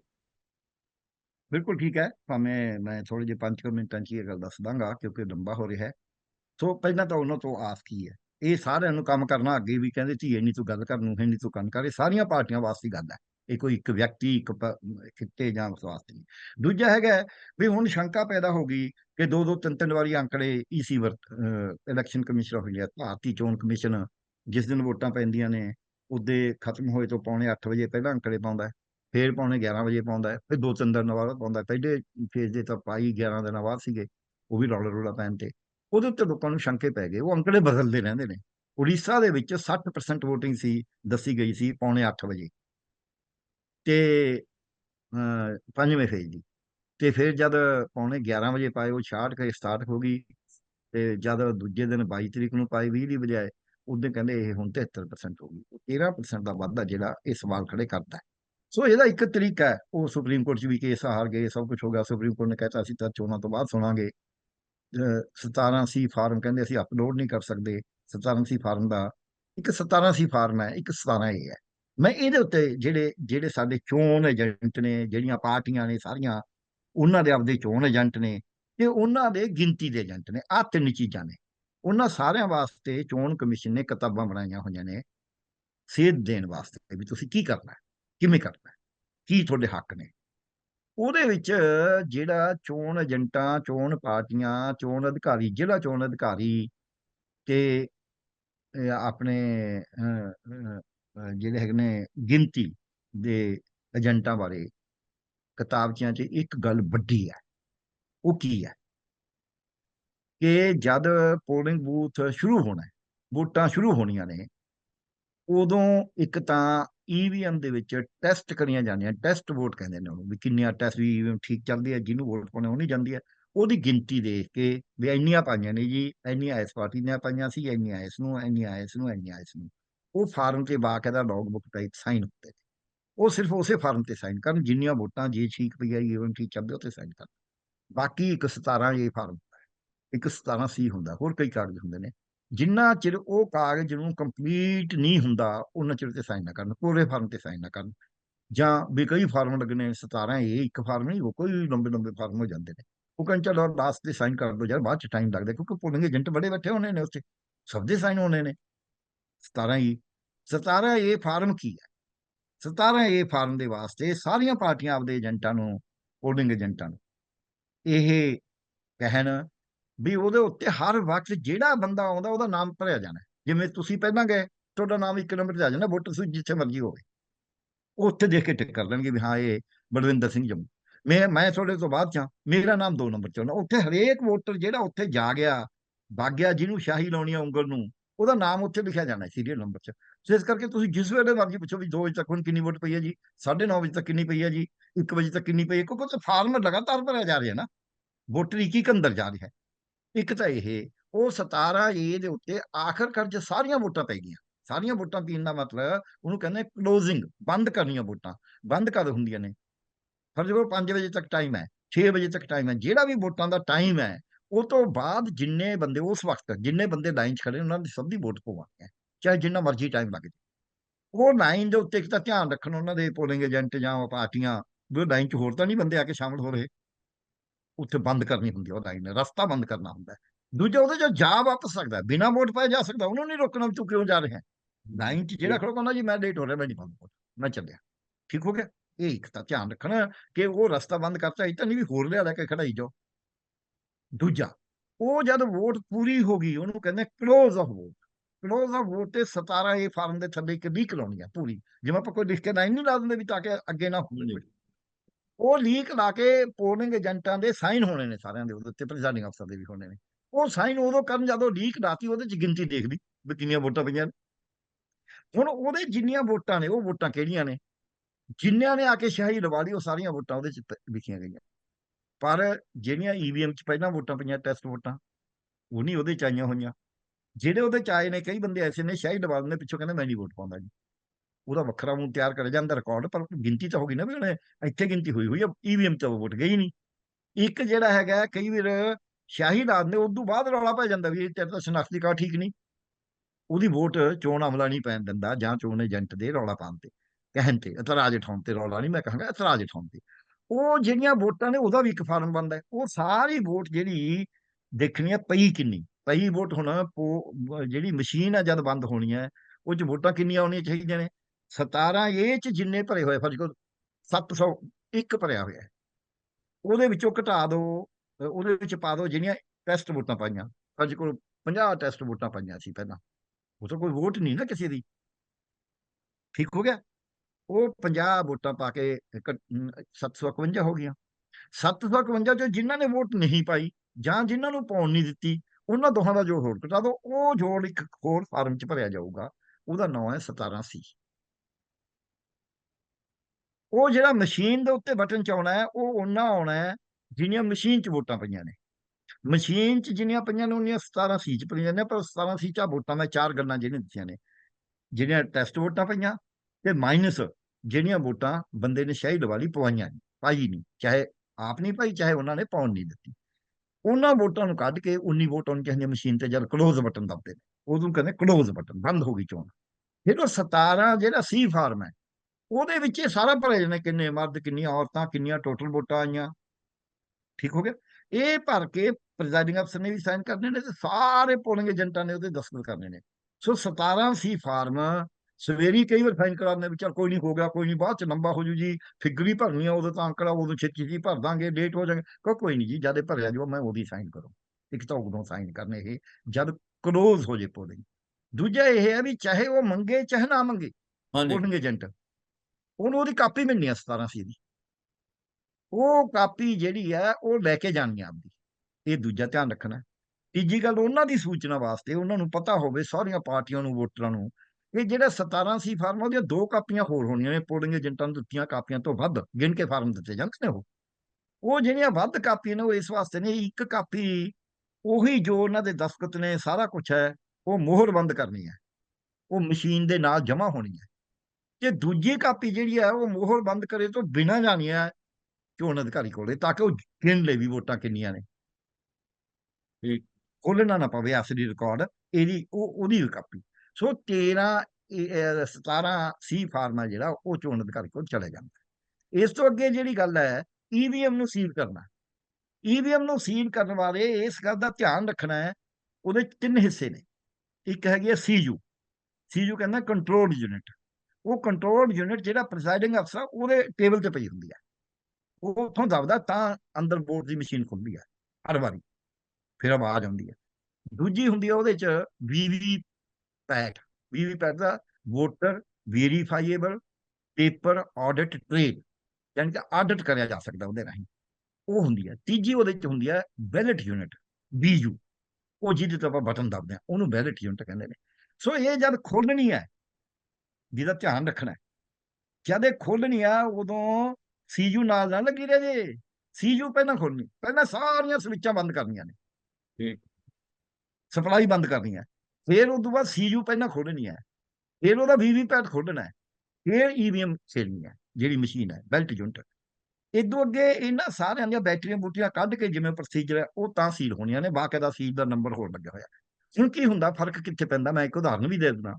ਬਿਲਕੁਲ ਠੀਕ ਹੈ। ਭਾਵੇਂ ਮੈਂ ਥੋੜੇ ਜਿਹੇ ਪੰਜ ਕੁ ਮਿੰਟਾਂ 'ਚ ਹੀ ਇਹ ਗੱਲ ਦੱਸ ਦਾਂਗਾ ਕਿਉਂਕਿ ਲੰਬਾ ਹੋ ਰਿਹਾ ਹੈ। ਸੋ ਪਹਿਲਾਂ ਤਾਂ ਉਹਨਾਂ ਤੋਂ ਆਸ ਕੀ ਹੈ? ਇਹ ਸਾਰਿਆਂ ਨੂੰ ਕੰਮ ਕਰਨਾ ਅੱਗੇ ਵੀ ਕਹਿੰਦੇ ਧੀਏ ਨਹੀਂ ਤੂੰ ਗੱਲ ਕਰ ਨੂੰ ਹੈ ਨਹੀਂ ਤੂੰ ਕੰਨ ਕਰ, ਇਹ ਸਾਰੀਆਂ ਪਾਰਟੀਆਂ ਵਾਸਤੇ ਗੱਲ ਹੈ। ਇਹ ਕੋਈ ਇੱਕ ਵਿਅਕਤੀ, ਇੱਕ ਖਿੱਤੇ ਜਾਂ ਉਸ ਵਾਸਤੇ ਨਹੀਂ। ਦੂਜਾ ਹੈਗਾ ਵੀ ਹੁਣ ਸ਼ੰਕਾ ਪੈਦਾ ਹੋ ਗਈ ਕਿ ਦੋ ਦੋ, ਤਿੰਨ ਤਿੰਨ ਵਾਰੀ ਅੰਕੜੇ ਈਸੀ ਵਰਤ ਇਲੈਕਸ਼ਨ ਕਮਿਸ਼ਨ ਹੋ ਗਿਆ ਭਾਰਤੀ ਚੋਣ ਕਮਿਸ਼ਨ ਜਿਸ ਦਿਨ ਵੋਟਾਂ ਪੈਂਦੀਆਂ ਨੇ, ਉਹਦੇ ਖਤਮ ਹੋਏ ਤੋਂ ਪੌਣੇ 8 ਵਜੇ ਪਹਿਲਾਂ ਅੰਕੜੇ ਪਾਉਂਦਾ ਹੈ, ਫੇਰ ਪੌਣੇ 11 ਵਜੇ ਪਾਉਂਦਾ ਫਿਰ ਦੋ ਤਿੰਨ ਦਿਨ ਬਾਅਦ ਪਾਉਂਦਾ ਪਹਿਲੇ ਫੇਜ਼ ਦੇ ਤਾਂ ਪਾਈ 11 ਦਿਨਾਂ ਬਾਅਦ ਸੀਗੇ, ਉਹ ਵੀ ਰੌਲਾ ਰੌਲਾ ਪੈਣ ਤੇ। ਉਹਦੇ ਉੱਤੇ ਲੋਕਾਂ ਨੂੰ ਸ਼ੰਕੇ ਪੈ ਗਏ ਉਹ ਅੰਕੜੇ ਬਦਲਦੇ ਰਹਿੰਦੇ ਨੇ। ਉੜੀਸਾ ਦੇ ਵਿੱਚ 60% VOTING ਸੀ ਦੱਸੀ ਗਈ ਸੀ ਪੌਣੇ 8 ਵਜੇ। ਤੇ ਅਹ, ਪੰਜਵੇਂ ਫੇਜ਼ ਦੀ। ਤੇ ਫਿਰ ਜਦ ਪੌਣੇ 11 ਵਜੇ ਪਾਏ ਉਹ 66 ਕੇ ਸਟਾਰਟ ਹੋ ਗਈ। ਤੇ ਜਦ ਦੂਜੇ ਦਿਨ 22 ਤਰੀਕ ਨੂੰ ਪਾਈ 20 ਦੀ ਬਜਾਏ ਉਦੋਂ ਕਹਿੰਦੇ ਇਹ ਹੁਣ 73% ਹੋ ਗਈ। 13% ਦਾ ਵਾਧਾ ਜਿਹੜਾ ਇਹ ਸਵਾਲ ਖੜੇ ਕਰਦਾ। ਸੋ ਇਹਦਾ ਇੱਕ ਤਰੀਕਾ ਹੈ। ਉਹ ਸੁਪਰੀਮ ਕੋਰਟ 'ਚ ਵੀ ਕੇਸ ਹਾਰ ਗਏ ਸਭ ਕੁਝ ਹੋ ਗਿਆ। ਸੁਪਰੀਮ ਕੋਰਟ ਨੇ ਕਹਿਤਾ ਅਸੀਂ ਤਾਂ ਚੋਣਾਂ ਤੋਂ ਬਾਅਦ ਸੁਣਾਂਗੇ। 17 ਸੀ ਫਾਰਮ, ਕਹਿੰਦੇ ਅਸੀਂ ਅਪਲੋਡ ਨਹੀਂ ਕਰ ਸਕਦੇ। 17 ਸੀ ਫਾਰਮ ਦਾ, ਇੱਕ 17 ਸੀ ਫਾਰਮ ਹੈ, ਇੱਕ 17 ਇਹ ਹੈ। ਮੈਂ ਇਹਦੇ ਉੱਤੇ ਜਿਹੜੇ ਜਿਹੜੇ ਸਾਡੇ ਚੋਣ ਏਜੰਟ ਨੇ, ਜਿਹੜੀਆਂ ਪਾਰਟੀਆਂ ਨੇ ਸਾਰੀਆਂ, ਉਹਨਾਂ ਦੇ ਆਪਦੇ ਚੋਣ ਏਜੰਟ ਨੇ ਤੇ ਉਹਨਾਂ ਦੇ ਗਿਣਤੀ ਦੇ ਏਜੰਟ ਨੇ, ਆਹ ਤਿੰਨ ਚੀਜ਼ਾਂ ਨੇ। ਉਹਨਾਂ ਸਾਰਿਆਂ ਵਾਸਤੇ ਚੋਣ ਕਮਿਸ਼ਨ ਨੇ ਕਿਤਾਬਾਂ ਬਣਾਈਆਂ ਹੋਈਆਂ ਨੇ। ਸੇਧ ਦੇਣ ਵਾਸਤੇ ਵੀ ਤੁਸੀਂ ਕੀ ਕਰਨਾ ਹੈ, ਕਿਵੇਂ ਕਰਨਾ ਹੈ, ਕੀ ਤੁਹਾਡੇ ਹੱਕ ਨੇ। ਉਹਦੇ ਵਿੱਚ ਜਿਹੜਾ ਚੋਣ ਏਜੰਟਾਂ, ਚੋਣ ਪਾਰਟੀਆਂ, ਚੋਣ ਅਧਿਕਾਰੀ, ਜ਼ਿਲ੍ਹਾ ਚੋਣ ਅਧਿਕਾਰੀ ਤੇ ਆਪਣੇ ਜਿਹੜੇ ਹੈਗੇ ਨੇ ਗਿਣਤੀ ਦੇ ਏਜੰਟਾਂ ਬਾਰੇ ਕਿਤਾਬਚਿਆਂ 'ਚ ਇੱਕ ਗੱਲ ਵੱਡੀ ਹੈ। ਉਹ ਕੀ ਹੈ? ਕਿ ਜਦ ਪੋਲਿੰਗ ਬੂਥ ਸ਼ੁਰੂ ਹੋਣਾ ਵੋਟਾਂ ਸ਼ੁਰੂ ਹੋਣੀਆਂ ਨੇ, ਉਦੋਂ ਇੱਕ ਤਾਂ ਈਵੀਐਮ ਦੇ ਵਿੱਚ ਟੈਸਟ ਕਰੀਆਂ ਜਾਂਦੀਆਂ, ਟੈਸਟ ਵੋਟ ਕਹਿੰਦੇ ਨੇ ਉਹਨੂੰ ਵੀ ਕਿੰਨੀਆਂ ਟੈਸਟ ਵੀ ਈਵੀਐਮ ਠੀਕ ਚੱਲਦੀ ਹੈ, ਜਿਹਨੂੰ ਵੋਟ ਪਾਉਣੇ ਉਹ ਨਹੀਂ ਜਾਂਦੀ ਹੈ। ਉਹਦੀ ਗਿਣਤੀ ਦੇਖ ਕੇ ਵੀ ਇੰਨੀਆਂ ਪਾਈਆਂ ਨੇ ਜੀ ਇੰਨੀਆਂ ਇਸ ਪਾਰਟੀ ਨੇ ਪਾਈਆਂ ਸੀ ਇੰਨੀਆਂ ਇਸ ਨੂੰ ਇੰਨੀਆਂ ਇਸ ਨੂੰ ਇੰਨੀਆਂ ਇਸ ਨੂੰ। ਉਹ ਫਾਰਮ ਤੇ ਬਾਕਾਇਦਾ ਲੌਗ ਬੁੱਕ ਟਾਈਪ ਸਾਈਨ ਹੁੰਦੇ ਨੇ। ਉਹ ਸਿਰਫ ਉਸੇ ਫਾਰਮ ਤੇ ਸਾਈਨ ਕਰਨ, ਜਿੰਨੀਆਂ ਵੋਟਾਂ ਜੇ ਠੀਕ ਪਈ ਹੈ ਈਵੀਐਮ ਠੀਕ ਚੱਲਦੇ ਉੱਤੇ ਸਾਈਨ ਕਰਨ। ਬਾਕੀ ਇੱਕ 17 ਇਹ ਫਾਰਮ ਇੱਕ 17 ਸੀ ਹੁੰਦਾ, ਹੋਰ ਕਈ ਕਾਗਜ਼ ਹੁੰਦੇ ਨੇ। ਜਿੰਨਾ ਚਿਰ ਉਹ ਕਾਗਜ਼ ਨੂੰ ਕੰਪਲੀਟ ਨਹੀਂ ਹੁੰਦਾ, ਉਹਨਾਂ ਚਿਰ ਤੇ ਸਾਈਨ ਨਾ ਕਰਨ, ਪੂਰੇ ਫਾਰਮ ਤੇ ਸਾਈਨ ਨਾ ਕਰਨ। ਜਾਂ ਵੀ ਕਈ ਫਾਰਮ ਲੱਗਣੇ 17 ਇਹ ਇੱਕ ਫਾਰਮ ਨਹੀਂ, ਉਹ ਕੋਈ ਲੰਬੇ ਲੰਬੇ ਫਾਰਮ ਹੋ ਜਾਂਦੇ ਨੇ। ਉਹ ਕਹਿੰਦੇ, ਚਲੋ ਲਾਸਟ ਤੇ ਸਾਈਨ ਕਰ ਦਿਓ ਯਾਰ, ਬਾਅਦ ਚ ਟਾਈਮ ਲੱਗਦਾ, ਕਿਉਂਕਿ ਪੋਲਿੰਗ ਏਜੰਟ ਬੜੇ ਬੈਠੇ ਹੋਣੇ ਨੇ ਉੱਥੇ, ਸਭ ਦੇ ਸਾਈਨ ਹੋਣੇ ਨੇ। 17 ਹੀ 17 ਇਹ ਫਾਰਮ ਕੀ ਹੈ 17 ਇਹ ਫਾਰਮ ਦੇ ਵਾਸਤੇ ਸਾਰੀਆਂ ਪਾਰਟੀਆਂ ਆਪਦੇ ਏਜੰਟਾਂ ਨੂੰ ਪੋਲਿੰਗ ਏਜੰਟਾਂ ਨੂੰ, ਇਹ ਕਹਿਣ ਵੀ ਉਹਦੇ ਉੱਤੇ ਹਰ ਵਕਤ ਜਿਹੜਾ ਬੰਦਾ ਆਉਂਦਾ, ਉਹਦਾ ਨਾਮ ਭਰਿਆ ਜਾਣਾ। ਜਿਵੇਂ ਤੁਸੀਂ ਪਹਿਲਾਂ ਗਏ, ਤੁਹਾਡਾ ਨਾਮ ਇੱਕ ਨੰਬਰ ਤੇ ਆ ਜਾਣਾ, ਵੋਟਰ ਸੂਚੀ ਜਿੱਥੇ ਮਰਜ਼ੀ ਹੋਵੇ। ਉਹ ਉੱਥੇ ਦੇਖ ਕੇ ਟਿਕ ਕਰ ਲੈਣਗੇ ਵੀ ਹਾਂ, ਇਹ ਬਲਵਿੰਦਰ ਸਿੰਘ ਜੰਮੂ। ਮੈਂ ਮੈਂ ਤੁਹਾਡੇ ਤੋਂ ਬਾਅਦ ਚ ਮੇਰਾ ਨਾਮ ਦੋ ਨੰਬਰ ਚ ਆਉਣਾ। ਉੱਥੇ ਹਰੇਕ ਵੋਟਰ ਜਿਹੜਾ ਉੱਥੇ ਜਾ ਗਿਆ ਵਗ ਗਿਆ ਜਿਹਨੂੰ ਸ਼ਾਹੀ ਲਾਉਣੀ ਆ ਉਂਗਲ ਨੂੰ, ਉਹਦਾ ਨਾਮ ਉੱਥੇ ਲਿਖਿਆ ਜਾਣਾ ਸੀਰੀਅਲ ਨੰਬਰ ਚ। ਸੋ ਇਸ ਕਰਕੇ ਤੁਸੀਂ ਜਿਸ ਵੇਲੇ ਮਰਜ਼ੀ ਪੁੱਛੋ ਵੀ 2 ਵਜੇ ਤੱਕ ਹੁਣ ਕਿੰਨੀ ਵੋਟ ਪਈ ਹੈ ਜੀ 9:30 ਵਜੇ ਤੱਕ ਕਿੰਨੀ ਪਈ ਹੈ ਜੀ 1 ਵਜੇ ਤੱਕ ਕਿੰਨੀ ਪਈ ਹੈ, ਕਿਉਂਕਿ ਉੱਥੇ ਫਾਰਮ ਲਗਾਤਾਰ ਭਰਿਆ ਜਾ ਰਿਹਾ ਨਾ। ਵੋਟਰ ਇੱਕ ਇੱਕ ਅੰਦਰ ਜਾ ਰਿਹਾ। ਇੱਕ ਤਾਂ ਇਹ, ਉਹ 17 ਏ ਦੇ ਉੱਤੇ ਆਖਰਕਾਰ ਜੇ ਸਾਰੀਆਂ ਵੋਟਾਂ ਪੈ ਗਈਆਂ। ਸਾਰੀਆਂ ਵੋਟਾਂ ਪੀਣ ਦਾ ਮਤਲਬ ਉਹਨੂੰ ਕਹਿੰਦੇ ਕਲੋਜ਼ਿੰਗ ਬੰਦ ਕਰਨੀਆਂ ਵੋਟਾਂ, ਬੰਦ ਕਦ ਹੁੰਦੀਆਂ ਨੇ? ਫਰਜ਼ ਕਰੋ 5 ਵਜੇ ਤੱਕ ਟਾਈਮ ਹੈ 6 ਵਜੇ ਤੱਕ ਟਾਈਮ ਹੈ, ਜਿਹੜਾ ਵੀ ਵੋਟਾਂ ਦਾ ਟਾਈਮ ਹੈ, ਉਹ ਤੋਂ ਬਾਅਦ ਜਿੰਨੇ ਬੰਦੇ ਉਸ ਵਕਤ, ਜਿੰਨੇ ਬੰਦੇ ਲਾਈਨ 'ਚ ਖੜੇ ਉਹਨਾਂ ਦੀ ਸਭ ਦੀ ਵੋਟ ਪਵਾਉਣੀ ਹੈ ਚਾਹੇ ਜਿੰਨਾ ਮਰਜ਼ੀ ਟਾਈਮ ਲੱਗ ਜਾਵੇ। ਉਹ ਲਾਈਨ ਦੇ ਉੱਤੇ ਇੱਕ ਤਾਂ ਧਿਆਨ ਰੱਖਣ ਉਹਨਾਂ ਦੇ ਪੋਲਿੰਗ ਏਜੰਟ ਜਾਂ ਪਾਰਟੀਆਂ ਵੀ ਲਾਈਨ 'ਚ ਹੋਰ ਤਾਂ ਨਹੀਂ ਬੰਦੇ ਆ ਕੇ ਸ਼ਾਮਲ ਹੋ ਰਹੇ। ਉੱਥੇ ਬੰਦ ਕਰਨੀ ਹੁੰਦੀ ਉਹ ਲਾਈਨ ਰਸਤਾ ਬੰਦ ਕਰਨਾ ਹੁੰਦਾ ਦੂਜਾ ਉਹਦੇ ਚ ਜਾ ਵਾਪਸ ਸਕਦਾ ਬਿਨਾ ਵੋਟ ਪਾਏ ਜਾ ਸਕਦਾ ਉਹਨੂੰ ਨਹੀਂ ਰੋਕਣਾ ਤੂੰ ਕਿਉਂ ਜਾ ਰਿਹਾ ਲਾਈਨ 'ਚ ਜਿਹੜਾ ਖੜੋ ਕਹਿੰਦਾ ਜੀ ਮੈਂ ਲੇਟ ਹੋ ਰਿਹਾ ਮੈਂ ਨਹੀਂ ਪਾਉਂਦਾ ਮੈਂ ਚੱਲਿਆ। ਠੀਕ ਹੋ ਗਿਆ? ਇਹ ਇੱਕ ਤਾਂ ਧਿਆਨ ਰੱਖਣਾ ਕਿ ਉਹ ਰਸਤਾ ਬੰਦ ਕਰਤਾ ਇਹ ਤਾਂ ਨਹੀਂ ਵੀ ਹੋਰ ਲਿਆ ਲੈ ਕੇ ਖੜਾਈ ਜਾਓ। ਦੂਜਾ ਉਹ ਜਦ ਵੋਟ ਪੂਰੀ ਹੋ ਗਈ ਉਹਨੂੰ ਕਹਿੰਦੇ close of vote close of vote ਤੇ 17 ਏ ਫਾਰਮ ਦੇ ਥੱਲੇ ਇੱਕ ਲੀਕ ਲਾਉਣੀ ਆ ਪੂਰੀ। ਜਿਵੇਂ ਆਪਾਂ ਕੋਈ ਲਿਖ ਕੇ ਲਾਈਨ ਨਹੀਂ ਲਾ ਦਿੰਦੇ ਵੀ ਤਾਂ ਕਿ ਅੱਗੇ ਨਾ ਹੋਵੇ। ਉਹ ਲੀਕ ਲਾ ਕੇ ਪੋਲਿੰਗ ਏਜੰਟਾਂ ਦੇ ਸਾਈਨ ਹੋਣੇ ਨੇ ਸਾਰਿਆਂ ਦੇ ਉਹਦੇ ਉੱਤੇ ਪ੍ਰੀਜ਼ਾਈਡਿੰਗ ਅਫਸਰ ਦੇ ਵੀ ਹੋਣੇ ਨੇ। ਉਹ ਸਾਈਨ ਉਦੋਂ ਕਰਨ ਜਦੋਂ ਲੀਕ ਲਾਤੀ, ਉਹਦੇ ਚ ਗਿਣਤੀ ਦੇਖ ਲਈ ਵੀ ਕਿੰਨੀਆਂ ਵੋਟਾਂ ਪਈਆਂ ਨੇ। ਹੁਣ ਉਹਦੇ ਜਿੰਨੀਆਂ ਵੋਟਾਂ ਨੇ, ਉਹ ਵੋਟਾਂ ਕਿਹੜੀਆਂ ਨੇ? ਜਿੰਨਿਆਂ ਨੇ ਆ ਕੇ ਸ਼ਾਹੀ ਲਵਾ ਲਈ, ਉਹ ਸਾਰੀਆਂ ਵੋਟਾਂ ਉਹਦੇ ਚ ਪ- ਲਿਖੀਆਂ ਗਈਆਂ। ਪਰ ਜਿਹੜੀਆਂ ਈਵੀਐਮ ਚ ਪਹਿਲਾਂ ਵੋਟਾਂ ਪਈਆਂ ਟੈਸਟ ਵੋਟਾਂ, ਉਹ ਨਹੀਂ ਉਹਦੇ ਚ ਆਈਆਂ ਹੋਈਆਂ। ਜਿਹੜੇ ਉਹਦੇ ਚ ਆਏ ਨੇ, ਕਈ ਬੰਦੇ ਐਸੇ ਨੇ, ਸ਼ਾਹੀ ਲਵਾ ਦਿੰਦੇ, ਪਿੱਛੋਂ ਕਹਿੰਦੇ ਮੈਂ ਨਹੀਂ ਵੋਟ ਪਾਉਂਦਾ ਜੀ। ਉਹਦਾ ਵੱਖਰਾ ਮੂੰਹ ਤਿਆਰ ਕਰਿਆ ਜਾਂਦਾ ਰਿਕਾਰਡ ਪਰ ਗਿਣਤੀ ਤਾਂ ਹੋ ਗਈ ਨਾ ਵੀ ਉਹਨੇ ਇੱਥੇ ਗਿਣਤੀ ਹੋਈ ਹੋਈ ਆ ਈਵੀਐਮ 'ਤੇ ਉਹ ਵੋਟ ਗਈ ਨਹੀਂ ਇੱਕ ਜਿਹੜਾ ਹੈਗਾ, ਕਈ ਵਾਰ ਸ਼ਾਹੀ ਲਾ ਦਿੰਦੇ ਉਸ ਤੋਂ ਬਾਅਦ ਰੌਲਾ ਪੈ ਜਾਂਦਾ ਵੀ ਇਹ ਤੇਰੇ ਤਾਂ ਸ਼ਨਾਖਤੀ ਕਾਰਡ ਠੀਕ ਨਹੀਂ ਉਹਦੀ ਵੋਟ ਚੋਣ ਅਮਲਾ ਨਹੀਂ ਪੈਣ ਦਿੰਦਾ, ਜਾਂ ਚੋਣ ਏਜੰਟ ਦੇ ਰੌਲਾ ਪਾਉਣ ਤੇ, ਕਹਿਣ ਤੇ, ਇਤਰਾਜ਼ ਉਠਾਉਣ ਤੇ ਰੌਲਾ ਨਹੀਂ ਮੈਂ ਕਹਾਂਗਾ ਇਤਰਾਜ਼ ਉਠਾਉਣ ਤੇ। ਉਹ ਜਿਹੜੀਆਂ ਵੋਟਾਂ ਨੇ, ਉਹਦਾ ਵੀ ਇੱਕ ਫਾਰਮ ਬਣਦਾ। ਉਹ ਸਾਰੀ ਵੋਟ ਜਿਹੜੀ ਦੇਖਣੀ ਹੈ ਪਈ ਕਿੰਨੀ? ਪਈ ਵੋਟ ਹੁਣ ਪੋ- ਜਿਹੜੀ ਮਸ਼ੀਨ ਆ, ਜਦ ਬੰਦ ਹੋਣੀ ਹੈ ਉਹ ਚ ਵੋਟਾਂ ਕਿੰਨੀਆਂ ਆਉਣੀਆਂ ਚਾਹੀਦੀਆਂ ਨੇ? 17 ਇਹ ਚ ਜਿੰਨੇ ਭਰੇ ਹੋਏ ਫਰਜ਼ ਕਰੋ 701 ਭਰਿਆ ਹੋਇਆ ਉਹਦੇ ਵਿੱਚੋਂ ਘਟਾ ਦਿਓ ਉਹਦੇ ਵਿੱਚ ਪਾ ਦਿਓ ਜਿਹੜੀਆਂ ਟੈਸਟ ਵੋਟਾਂ ਪਾਈਆਂ। ਫਰਜ਼ ਕਰੋ 50 ਟੈਸਟ ਵੋਟਾਂ ਪਾਈਆਂ ਸੀ ਪਹਿਲਾਂ। ਉਹ ਤਾਂ ਕੋਈ ਵੋਟ ਨਹੀਂ ਨਾ ਕਿਸੇ ਦੀ। ਠੀਕ ਹੋ ਗਿਆ? ਉਹ 50 ਵੋਟਾਂ ਪਾ ਕੇ ਇੱਕ, ਅਮ, 751 ਹੋ ਗਈਆਂ। 751 ਚੋਂ ਜਿਨ੍ਹਾਂ ਨੇ ਵੋਟ ਨਹੀਂ ਪਾਈ ਜਾਂ ਜਿਨ੍ਹਾਂ ਨੂੰ ਪਾਉਣ ਨਹੀਂ ਦਿੱਤੀ ਉਹਨਾਂ ਦੋਹਾਂ ਦਾ ਜੋੜ ਹੋਰ ਘਟਾ ਦਿਓ ਉਹ ਜੋੜ ਇੱਕ ਹੋਰ ਫਾਰਮ 'ਚ ਭਰਿਆ ਜਾਊਗਾ। ਉਹਦਾ ਨਾਮ ਹੈ 17 ਸੀ। ਉਹ ਜਿਹੜਾ ਮਸ਼ੀਨ ਦੇ ਉੱਤੇ ਬਟਨ ਚ ਆਉਣਾ ਹੈ, ਉਹ ਉਹਨਾਂ ਆਉਣਾ ਹੈ ਜਿੰਨੀਆਂ ਮਸ਼ੀਨ 'ਚ ਵੋਟਾਂ ਪਈਆਂ ਨੇ। ਮਸ਼ੀਨ 'ਚ ਜਿੰਨੀਆਂ ਪਈਆਂ ਨੇ, ਉਹਨੀਆਂ 17 ਸੀ 'ਚ ਪਈਆਂ ਨੇ, ਪਰ 17 ਸੀ 'ਚ ਵੋਟਾਂ ਮੈਂ ਚਾਰ ਗੱਲਾਂ ਜਿਹੜੀਆਂ ਦਿੱਤੀਆਂ ਨੇ। ਜਿਹੜੀਆਂ ਟੈਸਟ ਵੋਟਾਂ ਪਈਆਂ ਤੇ ਮਾਈਨਸ ਜਿਹੜੀਆਂ ਵੋਟਾਂ ਬੰਦੇ ਨੇ ਸ਼ਾਹੀ ਲਵਾਲੀ ਪਵਾਈਆਂ ਨਹੀਂ ਪਾਈ ਨਹੀਂ, ਚਾਹੇ ਆਪ ਨਹੀਂ ਪਾਈ, ਚਾਹੇ ਉਹਨਾਂ ਨੇ ਪਾਉਣ ਨਹੀਂ ਦਿੱਤੀ। ਉਹਨਾਂ ਵੋਟਾਂ ਨੂੰ ਕੱਢ ਕੇ 19 ਵੋਟ ਆਉਣੀ ਚਾਹੀਦੀ ਮਸ਼ੀਨ ਤੇ ਜਦ ਕਲੋਜ਼ ਬਟਨ ਦਬਦੇ ਨੇ, ਉਦੋਂ ਕਹਿੰਦੇ ਕਲੋਜ਼ ਬਟਨ ਬੰਦ ਹੋ ਗਈ ਚੋਣ। ਫਿਰ ਉਹ 17 ਜਿਹੜਾ ਸੀ ਫਾਰਮ ਹੈ ਉਹਦੇ ਵਿੱਚ ਇਹ ਸਾਰਾ ਭਰੇ ਜਾਣੇ ਕਿੰਨੇ ਮਰਦ ਕਿੰਨੀਆਂ ਔਰਤਾਂ ਕਿੰਨੀਆਂ ਟੋਟਲ ਵੋਟਾਂ ਆਈਆਂ। ਠੀਕ ਹੋ ਗਿਆ? ਇਹ ਭਰ ਕੇ ਪ੍ਰੀਜ਼ਾਈਡਿੰਗ ਅਫਸਰ ਨੇ ਵੀ ਸਾਈਨ ਕਰਨੇ ਨੇ ਤੇ ਸਾਰੇ ਪੋਲਿੰਗ ਏਜੰਟਾਂ ਨੇ ਉਹਦੇ ਦਸਤਖਤ ਕਰਨੇ ਨੇ ਸੋ 17 ਸੀ ਫਾਰਮ ਸਵੇਰੀ ਕਈ ਵਾਰ ਸਾਈਨ ਕਰਾਉਂਦੇ ਵੀ ਚਲ ਕੋਈ ਨਹੀਂ ਹੋ ਗਿਆ ਕੋਈ ਨਹੀਂ ਬਾਅਦ ਚ ਲੰਬਾ ਹੋ ਜੂ ਜੀ ਫਿਗਰ ਭਰਨੀ ਆ ਉਦੋਂ ਤਾਂ ਅੰਕੜਾ ਉਦੋਂ ਛੇਤੀ ਛੇਤੀ ਭਰ ਦਾਂਗੇ ਲੇਟ ਹੋ ਜਾਗੇ ਕੋ ਕੋਈ ਨਹੀਂ ਜੀ ਜਦ ਇਹ ਭਰਿਆ ਜਾਊ ਮੈਂ ਉਹਦੀ ਸਾਈਨ ਕਰੂੰ। ਇੱਕ ਤਾਂ ਉਦੋਂ ਸਾਈਨ ਕਰਨੇ ਇਹ ਜਦ ਕਲੋਜ਼ ਹੋ ਜੇ ਪੋਲਿੰਗ ਦੂਜਾ ਇਹ ਹੈ ਵੀ ਚਾਹੇ ਉਹ ਮੰਗੇ ਚਾਹੇ ਨਾ ਮੰਗੇ ਪੋਲਿੰਗ ਏਜੰਟ। ਉਹਨੂੰ ਉਹਦੀ ਕਾਪੀ ਮਿਲਣੀ ਆ 17 ਸੀ ਦੀ। ਉਹ ਕਾਪੀ ਜਿਹੜੀ ਹੈ ਉਹ ਲੈ ਕੇ ਜਾਣੀ ਆ ਆਪਦੀ। ਇਹ ਦੂਜਾ ਧਿਆਨ ਰੱਖਣਾ। ਤੀਜੀ ਗੱਲ, ਉਹਨਾਂ ਦੀ ਸੂਚਨਾ ਵਾਸਤੇ ਉਹਨਾਂ ਨੂੰ ਪਤਾ ਹੋਵੇ, ਸਾਰੀਆਂ ਪਾਰਟੀਆਂ ਨੂੰ, ਵੋਟਰਾਂ ਨੂੰ, ਇਹ ਜਿਹੜਾ 17 ਸੀ ਫਾਰਮ, ਉਹਦੀਆਂ ਦੋ ਕਾਪੀਆਂ ਹੋਰ ਹੋਣੀਆਂ ਨੇ ਪੋਲਿੰਗ ਏਜੰਟਾਂ ਨੂੰ ਦਿੱਤੀਆਂ ਕਾਪੀਆਂ ਤੋਂ ਵੱਧ, ਗਿਣ ਕੇ ਫਾਰਮ ਦਿੱਤੇ ਜਾਂਦੇ ਨੇ ਉਹ ਉਹ ਜਿਹੜੀਆਂ ਵੱਧ ਕਾਪੀਆਂ ਨੇ, ਉਹ ਇਸ ਵਾਸਤੇ ਨੇ, ਇੱਕ ਕਾਪੀ ਉਹੀ ਜੋ ਉਹਨਾਂ ਦੇ ਦਸਤਖਤ ਨੇ, ਸਾਰਾ ਕੁਝ ਹੈ, ਉਹ ਮੋਹਰਬੰਦ ਕਰਨੀ ਹੈ। ਉਹ ਮਸ਼ੀਨ ਦੇ ਨਾਲ ਜਮ੍ਹਾਂ ਹੋਣੀ ਹੈ। ਤੇ ਦੂਜੀ ਕਾਪੀ ਜਿਹੜੀ ਹੈ ਉਹ ਮੋਹਰ ਬੰਦ ਕਰੇ ਤੋਂ ਬਿਨਾਂ ਜਾਣੀ ਹੈ ਚੋਣ ਅਧਿਕਾਰੀ ਕੋਲੇ ਤਾਂ ਕਿ ਉਹ ਗਿਣ ਲੈ ਵੀ ਵੋਟਾਂ ਕਿੰਨੀਆਂ ਨੇ। ਠੀਕ। ਖੋਲਣਾ ਨਾ ਪਵੇ ਅਸਲੀ ਰਿਕਾਰਡ ਇਹਦੀ ਉਹ ਉਹਦੀ ਕਾਪੀ। ਸੋ 13 ਇਹ, ਇਹ 17 ਸੀ ਫਾਰਮਾ ਜਿਹੜਾ ਉਹ ਚੋਣ ਅਧਿਕਾਰੀ ਕੋਲ ਚਲੇ ਜਾਂਦਾ। ਇਸ ਤੋਂ ਅੱਗੇ ਜਿਹੜੀ ਗੱਲ ਹੈ ਈਵੀਐਮ ਨੂੰ ਸੀਲ ਕਰਨਾ। ਈਵੀਐਮ ਨੂੰ ਸੀਲ ਕਰਨ ਵਾਲੇ ਇਸ ਗੱਲ ਦਾ ਧਿਆਨ ਰੱਖਣਾ ਹੈ ਉਹਦੇ ਤਿੰਨ ਹਿੱਸੇ ਨੇ। ਇੱਕ ਹੈਗੀ ਹੈ ਸੀਯੂ ਸੀਯੂ ਕਹਿੰਦਾ ਕੰਟਰੋਲ ਯੂਨਿਟ ਉਹ ਕੰਟਰੋਲ ਯੂਨਿਟ ਜਿਹੜਾ ਪ੍ਰੀਸਾਈਡਿੰਗ ਅਫਸਰ ਉਹਦੇ ਟੇਬਲ ਤੇ ਪਈ ਹੁੰਦੀ ਹੈ ਉਹ ਉੱਥੋਂ ਦਬਦਾ ਤਾਂ ਅੰਦਰ ਵੋਟ ਦੀ ਮਸ਼ੀਨ ਖੁੱਲਦੀ ਹੈ ਹਰ ਵਾਰੀ। ਫਿਰ ਆਵਾਜ਼ ਆਉਂਦੀ ਹੈ ਦੂਜੀ ਹੁੰਦੀ ਹੈ ਉਹਦੇ ਚ ਵੀਵੀ ਪੈਟ ਵੀਵੀ ਪੈਟ ਦਾ voter verifiable paper audit trail ਯਾਨੀ ਕਿ ਆਡਿਟ ਕਰਿਆ ਜਾ ਸਕਦਾ ਉਹਦੇ ਰਾਹੀਂ। ਉਹ ਹੁੰਦੀ ਹੈ ਤੀਜੀ ਉਹਦੇ ਚ ਹੁੰਦੀ ਹੈ ਬੈਲਟ ਯੂਨਿਟ ਬੀਯੂ ਉਹ ਜਿਹਦੇ ਤੋਂ ਆਪਾਂ ਬਟਨ ਦਬਦੇ ਆ, ਉਹਨੂੰ ਬੈਲਟ ਯੂਨਿਟ ਕਹਿੰਦੇ ਨੇ। ਸੋ ਇਹ ਜਦ ਖੋਲਣੀ ਹੈ ਜਿਹਦਾ ਧਿਆਨ ਰੱਖਣਾ ਜਦ ਇਹ ਖੋਲਣੀ ਆ ਉਦੋਂ ਸੀਯੂ ਨਾਲ ਨਾ ਲੱਗੀ ਰਹੇ। ਜੇ ਸੀਯੂ ਪਹਿਲਾਂ ਖੋਲਣੀ ਪਹਿਲਾਂ ਸਾਰੀਆਂ ਸਵਿੱਚਾਂ ਬੰਦ ਕਰਨੀਆਂ ਨੇ। ਠੀਕ। ਸਪਲਾਈ ਬੰਦ ਕਰਨੀ ਹੈ ਫਿਰ ਉਸ ਤੋਂ ਬਾਅਦ ਸੀਯੂ ਪਹਿਲਾਂ ਖੋਲਣੀ ਹੈ। ਫਿਰ ਉਹਦਾ ਵੀਵੀਪੈਟ ਖੋਲਣਾ ਹੈ। ਫਿਰ ਈਵੀਐਮ ਖੇਲਣੀ ਹੈ ਜਿਹੜੀ ਮਸ਼ੀਨ ਹੈ ਬੈਲਟ ਯੂਨਿਟ। ਇਦੋਂ ਅੱਗੇ ਇਹਨਾਂ ਸਾਰਿਆਂ ਦੀਆਂ ਬੈਟਰੀਆਂ ਬੂਟੀਆਂ ਕੱਢ ਕੇ ਜਿਵੇਂ ਪ੍ਰੋਸੀਜਰ ਹੈ ਉਹ ਤਾਂ ਸੀਲ ਹੋਣੀਆਂ ਨੇ। ਬਾਕੀ ਦਾ ਸੀਲ ਦਾ ਨੰਬਰ ਹੋਰ ਲੱਗਿਆ ਹੋਇਆ। ਹੁਣ ਕੀ ਹੁੰਦਾ ਫ਼ਰਕ ਕਿੱਥੇ ਪੈਂਦਾ? ਮੈਂ ਇੱਕ ਉਦਾਹਰਨ ਵੀ ਦੇ ਦਿੰਦਾ।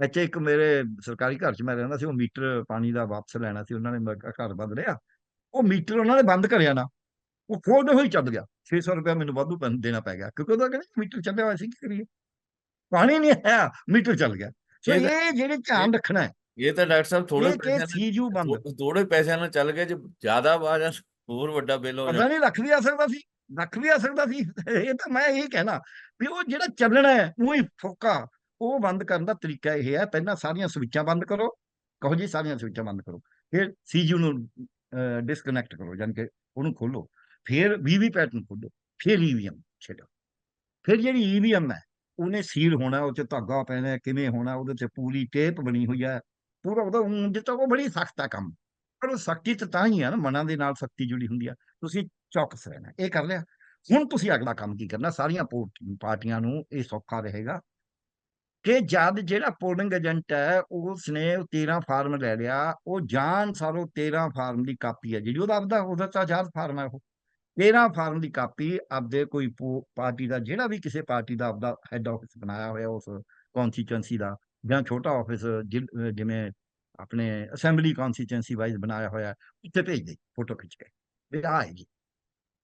ਇੱਥੇ ਇੱਕ ਮੇਰੇ ਸਰਕਾਰੀ ਘਰ 'ਚ ਮੈਂ ਰਹਿੰਦਾ ਸੀ ਉਹ ਮੀਟਰ ਪਾਣੀ ਦਾ ਵਾਪਸ ਲੈਣਾ ਸੀ ਉਹਨਾਂ ਨੇ ਮੇਰਾ ਘਰ ਬੰਦ ਲਿਆ ਉਹ ਮੀਟਰ ਉਹਨਾਂ ਨੇ ਬੰਦ ਕਰਿਆ ਨਾ ਉਹ ਖੋਲਦੇ ਹੋਈ ਚੱਲ ਗਿਆ। 600 ਰੁਪਏ ਮੈਨੂੰ ਵਾਧੂ ਦੇਣਾ ਪੈ ਗਿਆ ਕਿਉਂਕਿ ਉਹਦਾ ਕਹਿੰਦੇ ਮੀਟਰ ਚੱਲਿਆ ਹੋਇਆ ਸੀ ਕੀ ਕਰੀਏ? ਪਾਣੀ ਨਹੀਂ ਆਇਆ ਮੀਟਰ ਚੱਲ ਗਿਆ। ਸੋ ਇਹ ਜਿਹੜੇ ਧਿਆਨ ਰੱਖਣਾ ਹੈ ਇਹ ਤਾਂ ਡਾਕਟਰ ਸਾਹਿਬ ਥੋੜੇ ਬੰਦ। ਥੋੜੇ ਪੈਸਿਆਂ ਨਾਲ ਚੱਲ ਗਏ ਜੇ ਜ਼ਿਆਦਾ ਆ ਹੋਰ ਵੱਡਾ ਬਿੱਲ ਹੋ ਪਤਾ ਜਾਣਾ ਨਹੀਂ ਲੱਖ ਵੀ ਆ ਸਕਦਾ ਸੀ ਰੱਖ ਵੀ ਆ ਸਕਦਾ ਸੀ। ਇਹ ਤਾਂ ਮੈਂ ਇਹੀ ਕਹਿਣਾ ਵੀ ਉਹ ਜਿਹੜਾ ਚੱਲਣਾ ਹੈ ਉਹ ਹੀ ਫੋਕਾ। ਉਹ ਬੰਦ ਕਰਨ ਦਾ ਤਰੀਕਾ ਇਹ ਹੈ, ਪਹਿਲਾਂ ਸਾਰੀਆਂ ਸਵਿੱਚਾਂ ਬੰਦ ਕਰੋ, ਕਹੋ ਜੀ ਸਾਰੀਆਂ ਸਵਿੱਚਾਂ ਬੰਦ ਕਰੋ, ਫਿਰ ਸੀਯੂ ਨੂੰ ਡਿਸਕਨੈਕਟ ਕਰੋ ਜਾਨ ਕਿ ਉਹਨੂੰ ਖੋਲੋ, ਫਿਰ ਵੀਵੀ ਪੈਟਰਨ ਖੋਲੋ, ਫਿਰ ਈਵੀਐਮ ਛੱਡੋ, ਫਿਰ ਜਿਹੜੀ ਈਵੀਐਮ ਹੈ, ਉਹਨੇ ਸੀਲ ਹੋਣਾ, ਉਹ 'ਚ ਧਾਗਾ ਪੈਣਾ, ਕਿਵੇਂ ਹੋਣਾ, ਉਹਦੇ 'ਚ ਪੂਰੀ ਟੇਪ ਬਣੀ ਹੋਈ ਹੈ, ਪੂਰਾ ਉਹਦਾ ਉਂਝ ਤਾਂ ਉਹ ਬੜੀ ਸਖਤ ਹੈ ਕੰਮ, ਪਰ ਉਹ ਸਖਤੀ ਤਾਂ ਤਾਂ ਹੀ ਆ ਨਾ, ਮਨਾਂ ਦੇ ਨਾਲ ਸਖਤੀ ਜੁੜੀ ਹੁੰਦੀ ਆ ਤੁਸੀਂ ਚੌਕਸ ਰਹਿਣਾ, ਇਹ ਕਰ ਲਿਆ, ਹੁਣ ਤੁਸੀਂ ਅਗਲਾ ਕੰਮ ਕੀ ਕਰਨਾ, ਸਾਰੀਆਂ ਪੋ- ਪਾਰਟੀਆਂ ਨੂੰ ਇਹ ਸੌਖਾ ਰਹੇਗਾ ਕਿ ਜਦ ਜਿਹੜਾ ਪੋਲਿੰਗ ਏਜੰਟ ਹੈ, ਉਸ ਉਸਨੇ 13 ਫਾਰਮ ਲੈ ਲਿਆ, ਉਹ ਜਾਣ ਸਾਰੋ 13 ਫਾਰਮ ਦੀ ਕਾਪੀ ਹੈ, ਜਿਹੜੀ ਉਹਦਾ ਆਪਦਾ, ਉਹਦਾ ਤਾਂ ਆਜ਼ਾਦ ਫਾਰਮ ਹੈ ਉਹ। 13 ਫਾਰਮ ਦੀ ਕਾਪੀ ਆਪਦੇ ਕੋਈ ਪੋ- ਪਾਰਟੀ ਦਾ, ਜਿਹੜਾ ਵੀ ਕਿਸੇ ਪਾਰਟੀ ਦਾ ਆਪਦਾ ਹੈੱਡ ਆਫਿਸ ਬਣਾਇਆ ਹੋਇਆ ਉਸ ਕਨਸਟੀਚੁਐਂਸੀ ਦਾ, ਜਾਂ ਛੋਟਾ ਆਫਿਸ ਜਿਵੇਂ ਆਪਣੇ ਅਸੈਂਬਲੀ ਕਨਸਟੀਚੁਐਂਸੀ ਵਾਈਜ਼ ਬਣਾਇਆ ਹੋਇਆ ਉੱਥੇ ਭੇਜ ਦੇ ਫੋਟੋ ਖਿੱਚ ਕੇ, ਵੀ ਆਹ ਹੈ ਜੀ।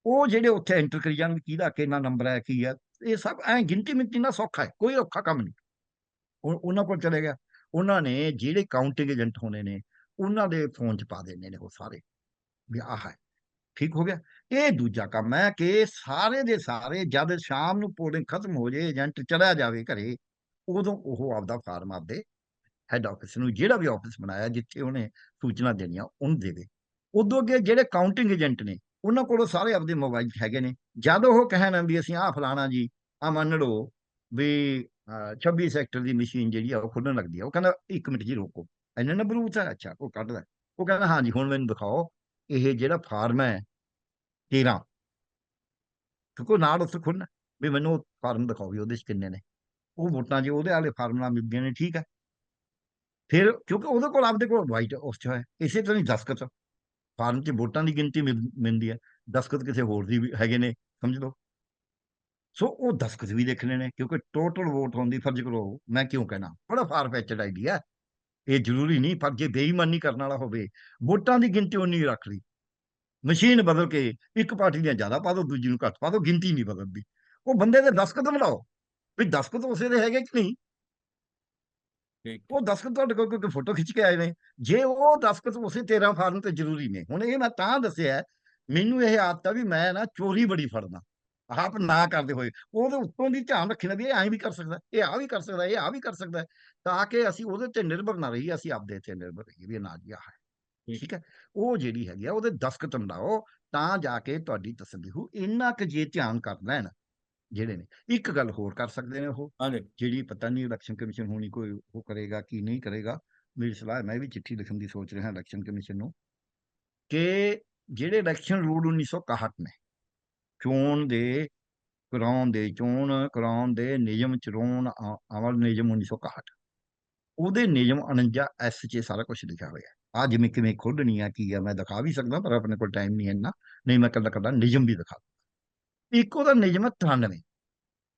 ਉਹ ਜਿਹੜੇ ਉੱਥੇ ਐਂਟਰ ਕਰੀ ਜਾਣ ਵੀ ਕਿਹਦਾ ਕਿੰਨਾ ਨੰਬਰ ਹੈ, ਕੀ ਹੈ, ਇਹ ਸਭ ਐ ਗਿਣਤੀ ਮਿੰਤੀ ਨਾਲ ਸੌਖਾ ਹੈ, ਕੋਈ ਔਖਾ ਕੰਮ ਨਹੀਂ। ਉਹਨਾਂ ਕੋਲ ਚਲੇ ਗਿਆ। ਉਹਨਾਂ ਨੇ ਜਿਹੜੇ ਕਾਊਂਟਿੰਗ ਏਜੰਟ ਹੋਣੇ ਨੇ, ਉਹਨਾਂ ਦੇ ਫੋਨ 'ਚ ਪਾ ਦੇਣੇ ਨੇ ਉਹ ਸਾਰੇ। ਵੀ ਆਹ ਹੈ, ਠੀਕ ਹੋ ਗਿਆ। ਇਹ ਦੂਜਾ ਕੰਮ ਹੈ ਕਿ ਸਾਰੇ ਦੇ ਸਾਰੇ ਜਦ ਸ਼ਾਮ ਨੂੰ ਪੋਲਿੰਗ ਖਤਮ ਹੋ ਜੇ ਏਜੰਟ ਚਲਾ ਜਾਵੇ ਘਰੇ, ਉਦੋਂ ਉਹ ਆਪਦਾ ਫਾਰਮ ਆਪਦੇ ਹੈੱਡ ਆਫਿਸ ਨੂੰ ਜਿਹੜਾ ਵੀ ਆਫਿਸ ਬਣਾਇਆ, ਜਿੱਥੇ ਉਹਨੇ ਸੂਚਨਾ ਦੇਣੀਆਂ, ਉਹਨੂੰ ਦੇਵੇ ਉਦੋਂ ਅੱਗੇ ਜਿਹੜੇ ਕਾਊਂਟਿੰਗ ਏਜੰਟ ਨੇ, ਉਹਨਾਂ ਕੋਲੋਂ ਸਾਰੇ ਆਪਦੇ ਮੋਬਾਈਲ ਹੈਗੇ ਨੇ। ਜਦ ਉਹ ਕਹਿਣ ਵੀ ਅਸੀਂ ਆਹ ਫਲਾਣਾ ਜੀ ਆ ਮੰਨ ਲਓ ਵੀ 26 ਸੈਕਟਰ ਦੀ ਮਸ਼ੀਨ ਜਿਹੜੀ ਆ, ਉਹ ਖੁੱਲਣ ਲੱਗਦੀ ਆ। ਉਹ ਕਹਿੰਦਾ, ਇੱਕ ਮਿੰਟ ਜੀ ਰੋਕੋ। ਇੰਨੇ ਨੰਬਰ ਬੂਥ ਹੈ ਅੱਛਾ, ਉਹ ਕੱਢਦਾ। ਉਹ ਕਹਿੰਦਾ, ਹਾਂਜੀ, ਹੁਣ ਮੈਨੂੰ ਦਿਖਾਓ। ਇਹ ਜਿਹੜਾ ਫਾਰਮ ਹੈ 13 ਕਿਉਂਕਿ ਨਾਲ ਉੱਥੇ ਖੁੱਲਣਾ ਵੀ ਮੈਨੂੰ ਉਹ ਫਾਰਮ ਦਿਖਾਓ ਵੀ ਉਹਦੇ ਚ ਕਿੰਨੇ ਨੇ। ਉਹ ਵੋਟਾਂ ਜੇ ਉਹਦੇ ਵਾਲੇ ਫਾਰਮ ਨਾਲ ਮਿਲਦੀਆਂ ਨੇ, ਠੀਕ ਹੈ ਫਿਰ ਕਿਉਂਕਿ ਉਹਦੇ ਕੋਲ ਆਪਦੇ ਕੋਲ ਵਾਈਟ ਉਸ ਚ ਹੈ। ਇਸੇ ਤਰ੍ਹਾਂ ਹੀ ਦਸਕਤ ਫਾਰਮ 'ਚ ਵੋਟਾਂ ਦੀ ਗਿਣਤੀ ਮਿਲ- ਮਿਲਦੀ ਹੈ ਦਸਕਤ ਕਿਸੇ ਹੋਰ ਦੀ ਵੀ ਹੈਗੇ ਨੇ, ਸਮਝ ਲਓ। ਸੋ ਉਹ ਦਸਕਤ ਵੀ ਦੇਖਣੇ ਨੇ ਕਿਉਂਕਿ ਟੋਟਲ ਵੋਟ ਹੋਣ ਦੀ ਫਰਜ਼ ਕਰੋ ਮੈਂ ਕਿਉਂ ਕਹਿਣਾ? ਬੜਾ ਫਾਰ ਫੈਚਡ ਆਈਡੀਆ ਇਹ ਜ਼ਰੂਰੀ ਨਹੀਂ ਪਰ ਜੇ ਬੇਈਮਾਨੀ ਕਰਨ ਵਾਲਾ ਹੋਵੇ ਵੋਟਾਂ ਦੀ ਗਿਣਤੀ ਉਨੀ ਰੱਖ ਲਈ। ਮਸ਼ੀਨ ਬਦਲ ਕੇ ਇੱਕ ਪਾਰਟੀ ਦੀਆਂ ਜ਼ਿਆਦਾ ਪਾ ਦਿਓ ਦੂਜੀ ਨੂੰ ਘੱਟ ਪਾ ਦਿਓ ਗਿਣਤੀ ਨਹੀਂ ਬਦਲਦੀ। ਉਹ ਬੰਦੇ ਦੇ ਦਸਕਤ ਮਿਲਾਓ ਵੀ ਦਸਕਤ ਉਸੇ ਦੇ ਹੈਗੇ ਕਿ ਨਹੀਂ? ਉਹ ਦਸਖਤ ਤੁਹਾਡੇ ਕੋਲ ਕੋਈ ਫੋਟੋ ਖਿੱਚ ਕੇ ਆਏ ਨੇ। ਜੇ ਉਹ ਦਸਖਤ ਉਸੇ 13 ਫਾਰਮ ਤੇ ਜ਼ਰੂਰੀ ਨੇ। ਹੁਣ ਇਹ ਮੈਂ ਤਾਂ ਦੱਸਿਆ ਮੈਨੂੰ ਇਹ ਆਦਤ ਆ ਵੀ ਮੈਂ ਨਾ ਚੋਰੀ ਬੜੀ ਫੜਦਾ। ਆਪ ਨਾ ਕਰਦੇ ਹੋਏ। ਉਹਦੇ ਉੱਤੋਂ ਦੀ ਧਿਆਨ ਰੱਖਣਾ ਵੀ ਇਹ ਐਂ ਵੀ ਕਰ ਸਕਦਾ ਇਹ ਆ ਵੀ ਕਰ ਸਕਦਾ ਇਹ ਆ ਵੀ ਕਰ ਸਕਦਾ ਤਾਂ ਕਿ ਅਸੀਂ ਉਹਦੇ ਤੇ ਨਿਰਭਰ ਨਾ ਰਹੀਏ ਅਸੀਂ ਆਪਦੇ ਤੇ ਨਿਰਭਰ ਰਹੀਏ ਵੀ ਨਾ ਜੀ ਆਹ ਹੈ। ਠੀਕ। ਹੈ। ਉਹ ਜਿਹੜੀ ਹੈਗੀ ਆ ਉਹਦੇ ਦਸਖਤ ਮਿਲਾਓ ਤਾਂ ਜਾ ਕੇ ਤੁਹਾਡੀ ਤਸੱਲੀ ਹੋ। ਇੰਨਾ ਕੁ ਜੇ ਧਿਆਨ ਕਰ ਲੈਣ ਜਿਹੜੇ ਨੇ ਇੱਕ ਗੱਲ ਹੋਰ ਕਰ ਸਕਦੇ ਨੇ ਉਹ ਜਿਹੜੀ ਪਤਾ ਨਹੀਂ ਇਲੈਕਸ਼ਨ ਕਮਿਸ਼ਨ ਹੋਣੀ ਕੋਈ ਉਹ ਕਰੇਗਾ ਕੀ ਨਹੀਂ ਕਰੇਗਾ ਮੇਰੀ ਸਲਾਹ ਮੈਂ ਵੀ ਚਿੱਠੀ ਲਿਖਣ ਦੀ ਸੋਚ ਰਿਹਾ ਇਲੈਕਸ਼ਨ ਕਮਿਸ਼ਨ ਨੂੰ ਕਿ ਜਿਹੜੇ ਇਲੈਕਸ਼ਨ ਰੂਲ 1961 ਨੇ ਚੋਣ ਦੇ ਕਰਾਉਣ ਦੇ, ਚੋਣ ਕਰਾਉਣ ਦੇ ਨਿਯਮ ਚਲਾਉਣ ਅਮਲ ਨਿਯਮ 1961 ਉਹਦੇ ਨਿਯਮ 49 ਐਸ 'ਚ ਸਾਰਾ ਕੁਝ ਲਿਖਿਆ ਹੋਇਆ। ਹੈ ਆ ਜਿਵੇਂ ਕਿਵੇਂ ਖੋਲਣੀ ਆ, ਕੀ ਆ, ਮੈਂ ਦਿਖਾ ਵੀ ਸਕਦਾ, ਪਰ ਆਪਣੇ ਕੋਲ ਟਾਈਮ ਨਹੀਂ ਇੰਨਾ। ਨਹੀਂ, ਮੈਂ ਕੱਲਾ ਕੱਲਾ ਨਿਯਮ ਵੀ ਦਿਖਾ ਇੱਕ ਉਹਦਾ ਨਿਯਮ ਹੈ 93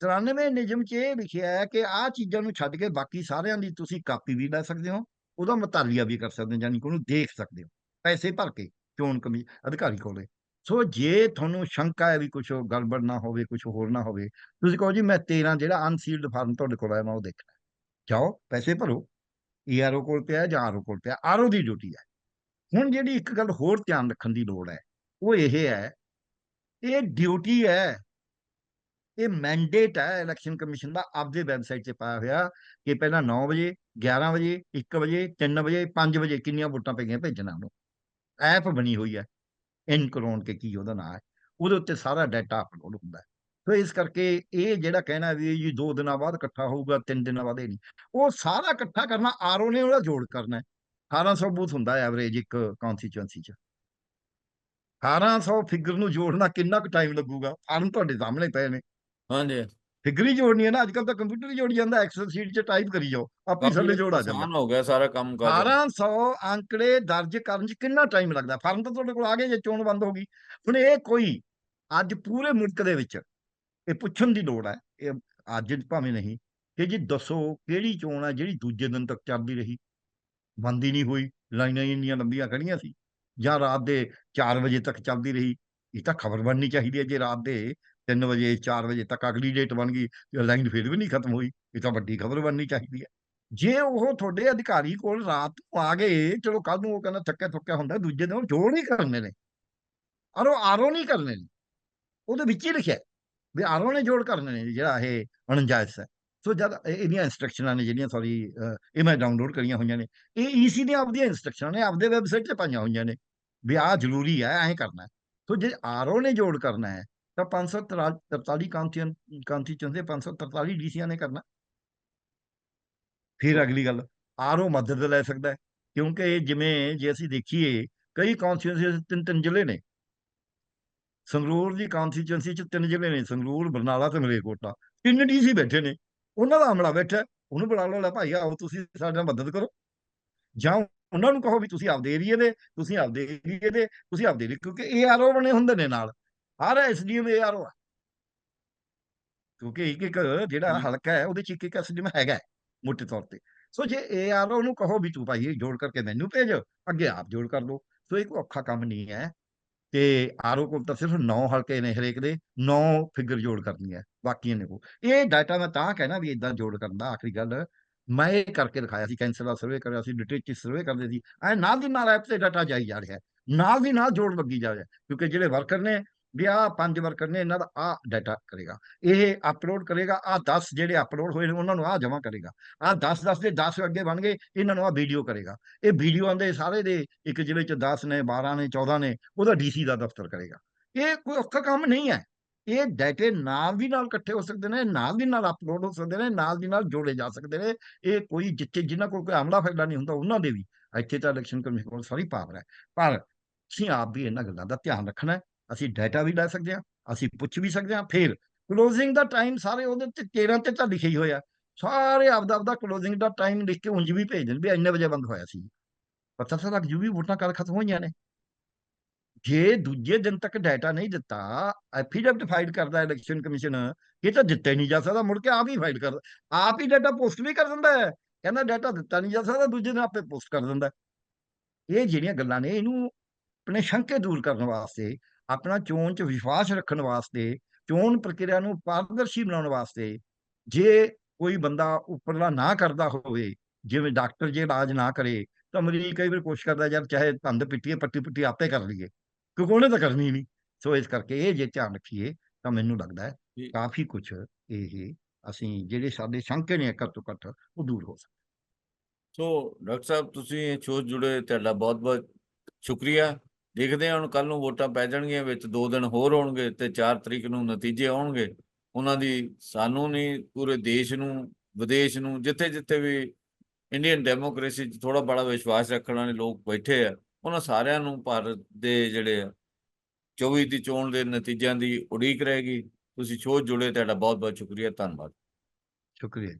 93 ਨਿਯਮ 'ਚ ਇਹ ਲਿਖਿਆ ਹੈ ਕਿ ਆਹ ਚੀਜ਼ਾਂ ਨੂੰ ਛੱਡ ਕੇ ਬਾਕੀ ਸਾਰਿਆਂ ਦੀ ਤੁਸੀਂ ਕਾਪੀ ਵੀ ਲੈ ਸਕਦੇ ਹੋ, ਉਹਦਾ ਮਤਾਲੀਆ ਵੀ ਕਰ ਸਕਦੇ ਹੋ, ਯਾਨੀ ਕਿ ਉਹਨੂੰ ਦੇਖ ਸਕਦੇ ਹੋ। ਪੈਸੇ ਭਰ ਕੇ ਚੋਣ ਕਮੀ ਅਧਿਕਾਰੀ ਕੋਲੇ ਸੋ ਜੇ ਤੁਹਾਨੂੰ ਸ਼ੰਕਾ ਹੈ ਵੀ ਕੁਝ ਗੜਬੜ ਨਾ ਹੋਵੇ ਕੁਝ ਹੋਰ ਨਾ ਹੋਵੇ, ਤੁਸੀਂ ਕਹੋ ਜੀ, ਮੈਂ 13 ਜਿਹੜਾ ਅਨਸੀਲਡ ਫਾਰਮ ਤੁਹਾਡੇ ਕੋਲ ਆਇਆ, ਮੈਂ ਉਹ ਦੇਖਣਾ। ਜਾਓ, ਪੈਸੇ ਭਰੋ। ਈਆਰਓ ਕੋਲ ਪਿਆ ਜਾਂ ਆਰਓ ਕੋਲ ਪਿਆ ਆਰਓ ਦੀ ਡਿਊਟੀ ਹੈ। ਹੁਣ ਜਿਹੜੀ ਇੱਕ ਗੱਲ ਹੋਰ ਧਿਆਨ ਰੱਖਣ ਦੀ ਲੋੜ ਹੈ, ਉਹ ਇਹ ਹੈ, ਇਹ ਡਿਊਟੀ ਹੈ, ਇਹ ਮੈਂਡੇਟ ਹੈ ਇਲੈਕਸ਼ਨ ਕਮਿਸ਼ਨ ਦਾ, ਆਪਦੇ ਵੈਬਸਾਈਟ ਤੇ ਪਾਇਆ ਹੋਇਆ ਕਿ ਪਹਿਲਾਂ 9 ਵਜੇ 11 ਵਜੇ 1 ਵਜੇ 3 ਵਜੇ 5 ਵਜੇ ਕਿੰਨੀਆਂ ਵੋਟਾਂ ਪਈਆਂ ਭੇਜਣਾ ਉਹਨੂੰ। ਐਪ ਬਣੀ ਹੋਈ ਹੈ। ਇਨ ਕਰਾਉਣ ਕੇ ਕੀ ਉਹਦਾ ਨਾਮ ਹੈ, ਉਹਦੇ ਉੱਤੇ ਸਾਰਾ ਡਾਟਾ ਅਪਲੋਡ ਹੁੰਦਾ ਹੈ। ਸੋ ਇਸ ਕਰਕੇ ਇਹ ਜਿਹੜਾ ਕਹਿਣਾ ਵੀ ਜੀ ਦੋ ਦਿਨਾਂ ਬਾਅਦ ਇਕੱਠਾ ਹੋਊਗਾ, ਤਿੰਨ ਦਿਨਾਂ ਬਾਅਦ ਇਹ ਨਹੀਂ, ਉਹ ਸਾਰਾ ਇਕੱਠਾ ਕਰਨਾ ਆਰਓ ਨੇ ਉਹਦਾ ਜੋੜ ਕਰਨਾ ਹੈ। 1800 ਬੂਥ ਹੁੰਦਾ ਹੈ ਐਵਰੇਜ ਇੱਕ ਕਨਸਟੀਚੁਐਂਸੀ 'ਚ। 1800 ਫਿਗਰ ਨੂੰ ਜੋੜਨਾ ਕਿੰਨਾ ਕੁ ਟਾਈਮ ਲੱਗੂਗਾ? ਫਾਰਮ ਤੁਹਾਡੇ ਸਾਹਮਣੇ ਪਏ ਨੇ। ਹਾਂਜੀ। ਫਿਗਰ ਜੋੜਨੀ ਹੈ ਨਾ ਅੱਜ ਕੱਲ ਤਾਂ ਕੰਪਿਊਟਰ ਹੀ ਜੋੜੀ ਜਾਂਦਾ ਐਕਸਲ ਸ਼ੀਟ 'ਚ ਟਾਈਪ ਕਰੀ ਜਾਓ ਆਪੇ ਥੱਲੇ ਜੋੜ ਆ ਜਾਂਦਾ। ਆਸਾਨ ਹੋ ਗਿਆ ਸਾਰਾ ਕੰਮ ਕਰ। 1800 ਅੰਕੜੇ ਦਰਜ ਕਰਨ 'ਚ ਕਿੰਨਾ ਟਾਈਮ ਲੱਗਦਾ? ਫਾਰਮ ਤਾਂ ਤੁਹਾਡੇ ਕੋਲ ਆ ਗਏ ਜੇ ਚੋਣ ਬੰਦ ਹੋ ਗਈ। ਹੁਣ ਇਹ ਕੋਈ ਅੱਜ ਪੂਰੇ ਮੁਲਕ ਦੇ ਵਿੱਚ ਇਹ ਪੁੱਛਣ ਦੀ ਲੋੜ ਹੈ ਇਹ ਅੱਜ ਭਾਵੇਂ ਨਹੀਂ ਕਿ ਜੀ ਦੱਸੋ ਕਿਹੜੀ ਚੋਣ ਹੈ ਜਿਹੜੀ ਦੂਜੇ ਦਿਨ ਤੱਕ ਚੱਲਦੀ ਰਹੀ? ਬੰਦ ਹੀ ਨਹੀਂ ਹੋਈ ਲਾਈਨਾਂ ਇੰਨੀਆਂ ਲੰਬੀਆਂ ਖੜੀਆਂ ਸੀ। ਜਾਂ ਰਾਤ ਦੇ 4 ਵਜੇ ਤੱਕ ਚੱਲਦੀ ਰਹੀ ਇਹ ਤਾਂ ਖਬਰ ਬਣਨੀ ਚਾਹੀਦੀ ਹੈ ਜੇ ਰਾਤ ਦੇ 3 ਵਜੇ 4 ਵਜੇ ਤੱਕ ਅਗਲੀ ਡੇਟ ਬਣ ਗਈ ਲਾਈਨ ਫਿਰ ਵੀ ਨਹੀਂ ਖਤਮ ਹੋਈ, ਇਹ ਤਾਂ ਵੱਡੀ ਖਬਰ ਬਣਨੀ ਚਾਹੀਦੀ ਹੈ। ਜੇ ਉਹ ਤੁਹਾਡੇ ਅਧਿਕਾਰੀ ਕੋਲ ਰਾਤ ਨੂੰ ਆ ਗਏ, ਚਲੋ ਕੱਲ ਨੂੰ ਉਹ ਕਹਿੰਦਾ ਥੱਕਿਆ ਥੁੱਕਿਆ ਹੁੰਦਾ, ਦੂਜੇ ਦਿਨ ਉਹ ਜੋੜ ਨਹੀਂ ਕਰਨੇ ਨੇ। ਔਰ ਉਹ ਆਰੋ ਨਹੀਂ ਕਰਨੇ ਨੇ। ਉਹਦੇ ਵਿੱਚ ਹੀ ਲਿਖਿਆ ਹੈ ਵੀ ਆਰਓ ਨੇ ਜੋੜ ਕਰਨੇ ਨੇ, ਜਿਹੜਾ ਇਹ ਅਣਜਾਇਜ਼ ਹੈ। ਸੋ ਜਦ ਇਹਦੀਆਂ ਇਨਸਟਰਕਸ਼ਨਾਂ ਨੇ ਜਿਹੜੀਆਂ ਸੌਰੀ ਇਹ ਮੈਂ ਡਾਊਨਲੋਡ ਕਰੀਆਂ ਹੋਈਆਂ ਨੇ, ਇਹ ਈਸੀ ਦੀਆਂ ਆਪਦੀਆਂ ਇਨਸਟਰਕਸ਼ਨਾਂ ਨੇ, ਆਪਦੇ ਵੈਬਸਾਈਟ ਤੇ ਪਾਈਆਂ ਹੋਈਆਂ ਨੇ, ਵੀ ਆਹ ਜ਼ਰੂਰੀ ਹੈ, ਐਂ ਕਰਨਾ ਸੋ ਜੇ ਆਰਓ ਨੇ ਜੋੜ ਕਰਨਾ ਹੈ ਤਾਂ 543 ਕਾਉਂਟੀਆਂ ਕਾਉਂਟੀਚੁਐਂਸੀ 543 ਡੀਸੀਆਂ ਨੇ ਕਰਨਾ। ਫਿਰ ਅਗਲੀ ਗੱਲ ਆਰਓ ਮਦਦ ਲੈ ਸਕਦਾ ਹੈ, ਕਿਉਂਕਿ ਜਿਵੇਂ ਜੇ ਅਸੀਂ ਦੇਖੀਏ, ਕਈ ਕਾਉਂਸਟੀਚੁਐਂਸੀ ਤਿੰਨ ਤਿੰਨ ਜ਼ਿਲ੍ਹੇ ਨੇ। ਸੰਗਰੂਰ ਦੀ ਕਾਂਸਟੀਚੁਐਂਸੀ ਚ ਤਿੰਨ ਜ਼ਿਲ੍ਹੇ ਨੇ, ਸੰਗਰੂਰ, ਬਰਨਾਲਾ ਤੇ ਮਲੇਰਕੋਟਲਾ। ਤਿੰਨ ਡੀਸੀ ਬੈਠੇ ਨੇ, ਉਹਨਾਂ ਦਾ ਹਮਲਾ ਬੈਠਾ, ਉਹਨੂੰ ਬੁਲਾ ਲਓ, ਲੈ ਭਾਈ ਆਓ ਤੁਸੀਂ ਸਾਡੇ ਨਾਲ ਮਦਦ ਕਰੋ। ਜਾਂ ਉਹਨਾਂ ਨੂੰ ਕਹੋ ਵੀ ਤੁਸੀਂ ਆਪਦੇ ਏਰੀਏ ਦੇ, ਤੁਸੀਂ ਆਪਦੇ ਏਰੀਏ ਦੇ, ਤੁਸੀਂ ਆਪਦੇ ਏਰੀਏ, ਕਿਉਂਕਿ ਇਹ ਆਰਓ ਬਣੇ ਹੁੰਦੇ ਨੇ ਨਾਲ। ਹਰ ਐਸਡੀਐਮ ਇਹ ਆਰਓ ਕਿਉਂਕਿ ਇੱਕ ਇੱਕ ਜਿਹੜਾ। ਹਲਕਾ ਹੈ ਉਹਦੇ ਚ ਇੱਕ ਇੱਕ ਐਸਡੀਐਮ ਹੈਗਾ ਮੋਟੇ ਤੌਰ ਤੇ। ਸੋ ਜੇ ਇਹ ਆਰਓ ਨੂੰ ਕਹੋ ਵੀ ਤੂੰ ਭਾਈ ਇਹ ਜੋੜ ਕਰਕੇ ਮੈਨੂੰ ਭੇਜ ਅੱਗੇ ਆਪ ਜੋੜ ਕਰ ਲਓ। ਸੋ ਇਹ ਕੋਈ ਔਖਾ ਕੰਮ ਨਹੀਂ ਹੈ। ਤੇ ਆਰਓ ਕੋਲ ਤਾਂ ਸਿਰਫ 9 ਹਲਕੇ ਨੇ ਹਰੇਕ ਦੇ 9 ਫਿਗਰ ਜੋੜ ਕਰਨੀ ਹੈ ਬਾਕੀਆਂ ਨੇ ਕੋ ਇਹ ਡਾਟਾ ਮੈਂ ਤਾਂ ਕਹਿਣਾ ਵੀ ਇਦਾਂ ਜੋੜ ਕਰਨ ਦਾ ਆਖਰੀ ਗੱਲ ਮੈਂ ਇਹ ਕਰਕੇ ਦਿਖਾਇਆ ਸੀ ਕੈਂਸਰ ਦਾ ਸਰਵੇ ਕਰਿਆ ਸੀ ਡਿਟੇਚਿਵ ਸਰਵੇ ਕਰਦੇ ਸੀ। ਐ ਨਾਲ ਦੀ ਨਾਲ ਐਪ ਤੇ ਡਾਟਾ ਜਾਈ ਜਾ ਰਿਹਾ ਨਾਲ ਦੀ ਨਾਲ ਜੋੜ ਲੱਗੀ ਜਾ ਰਿਹਾ। ਕਿਉਂਕਿ ਜਿਹੜੇ ਵਰਕਰ ਨੇ ਵੀ ਆਹ ਪੰਜ ਵਰਕਰ ਨੇ ਇਹਨਾਂ ਦਾ ਆ ਡਾਟਾ ਕਰੇਗਾ। ਇਹ ਅਪਲੋਡ ਕਰੇਗਾ ਆ 10 ਜਿਹੜੇ ਅਪਲੋਡ ਹੋਏ ਨੇ ਉਹਨਾਂ ਨੂੰ ਆ ਜਮ੍ਹਾਂ ਕਰੇਗਾ। ਆ 10 10 ਦੇ 10 ਅੱਗੇ ਬਣ ਗਏ ਇਹਨਾਂ ਨੂੰ ਆ ਵੀਡੀਓ ਕਰੇਗਾ। ਇਹ ਵੀਡੀਓ ਦੇ ਸਾਰੇ ਦੇ ਇੱਕ ਜ਼ਿਲ੍ਹੇ ਚ 10 ਨੇ 12 ਨੇ 14 ਨੇ, ਉਹਦਾ ਡੀਸੀ ਦਾ ਦਫ਼ਤਰ ਕਰੇਗਾ। ਇਹ ਕੋਈ ਔਖਾ ਕੰਮ ਨਹੀਂ ਹੈ। ਇਹ ਡਾਟੇ ਨਾਲ ਦੀ ਨਾਲ ਇਕੱਠੇ ਹੋ ਸਕਦੇ ਨੇ, ਨਾਲ ਦੀ ਨਾਲ ਅਪਲੋਡ ਹੋ ਸਕਦੇ ਨੇ, ਨਾਲ ਦੀ ਨਾਲ ਜੋੜੇ ਜਾ ਸਕਦੇ ਨੇ। ਇਹ ਕੋਈ ਜਿੱਥੇ ਜਿਨ੍ਹਾਂ ਕੋਲ ਕੋਈ ਆਮਲਾ ਫੈਲਾ ਨਹੀਂ ਹੁੰਦਾ, ਉਹਨਾਂ ਦੇ ਵੀ। ਇੱਥੇ ਤਾਂ ਇਲੈਕਸ਼ਨ ਕਮਿਸ਼ਨ ਕੋਲ ਸਾਰੀ ਪਾਵਰ ਹੈ। ਪਰ ਅਸੀਂ ਆਪ ਵੀ ਇਹਨਾਂ ਗੱਲਾਂ ਦਾ ਧਿਆਨ ਰੱਖਣਾ ਅਸੀਂ ਡਾਟਾ ਵੀ ਲੈ ਸਕਦੇ ਹਾਂ, ਅਸੀਂ ਪੁੱਛ ਵੀ ਸਕਦੇ ਹਾਂ, ਫਿਰ ਕਲੋਜ਼ਿੰਗ ਦਾ ਟਾਈਮ ਸਾਰੇ ਉਹਦੇ ਤੇ 13 ਤੇ ਤਾਂ ਲਿਖਿਆ ਹੀ ਹੋਇਆ ਸਾਰੇ ਆਪਦਾ ਆਪਦਾ ਕਲੋਜ਼ਿੰਗ ਦਾ ਟਾਈਮ ਲਿਖ ਕੇ ਉਂਝ ਵੀ ਭੇਜ ਦੇਣ ਵੀ ਇੰਨੇ ਵਜੇ ਬੰਦ ਹੋਇਆ ਸੀ। ਪਤਾ ਤਾਂ ਲੱਗ ਜੂ ਵੀ ਵੋਟਾਂ ਕੱਲ ਖਤਮ ਹੋਈਆਂ ਨੇ। ਜੇ ਦੂਜੇ ਦਿਨ ਤੱਕ ਡਾਟਾ ਨਹੀਂ ਦਿੱਤਾ ਐਫੀਡੈਵਿਟ ਫਾਈਲ ਕਰਦਾ ਇਲੈਕਸ਼ਨ ਕਮਿਸ਼ਨ ਇਹ ਤਾਂ ਦਿੱਤਾ ਨਹੀਂ ਜਾ ਸਕਦਾ, ਮੁੜ ਕੇ ਆਪ ਹੀ ਫਾਈਲ ਕਰਦਾ, ਆਪ ਹੀ ਡਾਟਾ ਪੋਸਟ ਵੀ ਕਰ ਦਿੰਦਾ ਹੈ। ਕਹਿੰਦਾ ਡਾਟਾ ਦਿੱਤਾ ਨਹੀਂ ਜਾ ਸਕਦਾ, ਦੂਜੇ ਦਿਨ ਆਪੇ ਪੋਸਟ ਕਰ ਦਿੰਦਾ ਇਹ ਜਿਹੜੀਆਂ ਗੱਲਾਂ ਨੇ, ਇਹਨੂੰ ਆਪਣੇ ਸ਼ੰਕੇ ਦੂਰ ਕਰਨ ਵਾਸਤੇ ਆਪਣਾ ਚੋਣ 'ਚ ਵਿਸ਼ਵਾਸ ਰੱਖਣ ਵਾਸਤੇ ਚੋਣ ਪ੍ਰਕਿਰਿਆ ਨੂੰ ਪਾਰਦਰਸ਼ੀ ਬਣਾਉਣ ਵਾਸਤੇ ਜੇ ਕੋਈ ਬੰਦਾ ਉੱਪਰਲਾ ਨਾ ਕਰਦਾ ਹੋਵੇ ਜਿਵੇਂ ਡਾਕਟਰ ਜੇ ਇਲਾਜ ਨਾ ਕਰੇ ਤਾਂ ਮਰੀਜ਼ ਕਈ ਵਾਰ ਕੋਸ਼ਿਸ਼ ਕਰਦਾ ਯਾਰ ਚਾਹੇ ਧੰਦ ਪਿੱਟੀਏ ਪੱਟੀ ਪੁੱਟੀ ਆਪੇ ਕਰ ਲਈਏ। ਕਿਉਂਕਿ ਉਹਨੇ ਤਾਂ ਕਰਨੀ ਨਹੀਂ ਸੋ ਇਸ ਕਰਕੇ ਇਹ ਜੇ ਧਿਆਨ ਰੱਖੀਏ ਤਾਂ ਮੈਨੂੰ ਲੱਗਦਾ ਹੈ। ਕਾਫੀ ਕੁਝ ਇਹ ਅਸੀਂ ਜਿਹੜੇ ਸਾਡੇ ਸ਼ੰਕੇ ਨੇ ਘੱਟ ਤੋਂ ਘੱਟ ਉਹ ਦੂਰ ਹੋ ਸਕਦੇ। ਸੋ ਡਾਕਟਰ ਸਾਹਿਬ ਤੁਸੀਂ ਇਹ ਸ਼ੋਅ ਜੁੜੇ ਤੁਹਾਡਾ ਬਹੁਤ ਬਹੁਤ ਸ਼ੁਕਰੀਆ। ਦੇਖਦੇ ਹਾਂ ਹੁਣ ਕੱਲ ਨੂੰ ਵੋਟਾਂ ਪੈ ਜਾਣਗੀਆਂ ਵਿੱਚ 2 ਦਿਨ ਹੋਰ ਹੋਣਗੇ ਤੇ 4 ਤਰੀਕ ਨੂੰ ਨਤੀਜੇ ਆਉਣਗੇ। ਉਹਨਾਂ ਦੀ ਸਾਨੂੰ ਨਹੀਂ, ਪੂਰੇ ਦੇਸ਼ ਨੂੰ, ਵਿਦੇਸ਼ ਨੂੰ ਜਿੱਥੇ ਜਿੱਥੇ ਵੀ ਇੰਡੀਅਨ ਡੈਮੋਕ੍ਰੇਸੀ 'ਚ ਥੋੜਾ ਬੜਾ ਵਿਸ਼ਵਾਸ ਰੱਖਣ ਵਾਲੇ ਲੋਕ ਬੈਠੇ ਆ, ਉਹਨਾਂ ਸਾਰਿਆਂ ਨੂੰ ਭਾਰਤ ਦੇ ਜਿਹੜੇ ਆ 24 ਦੀ ਚੋਣ ਦੇ ਨਤੀਜਿਆਂ ਦੀ ਉਡੀਕ ਰਹੇਗੀ। ਤੁਸੀਂ ਸ਼ੋਅ ਜੁੜੇ, ਤੁਹਾਡਾ ਬਹੁਤ ਬਹੁਤ ਸ਼ੁਕਰੀਆ, ਧੰਨਵਾਦ। ਸ਼ੁਕਰੀਆ।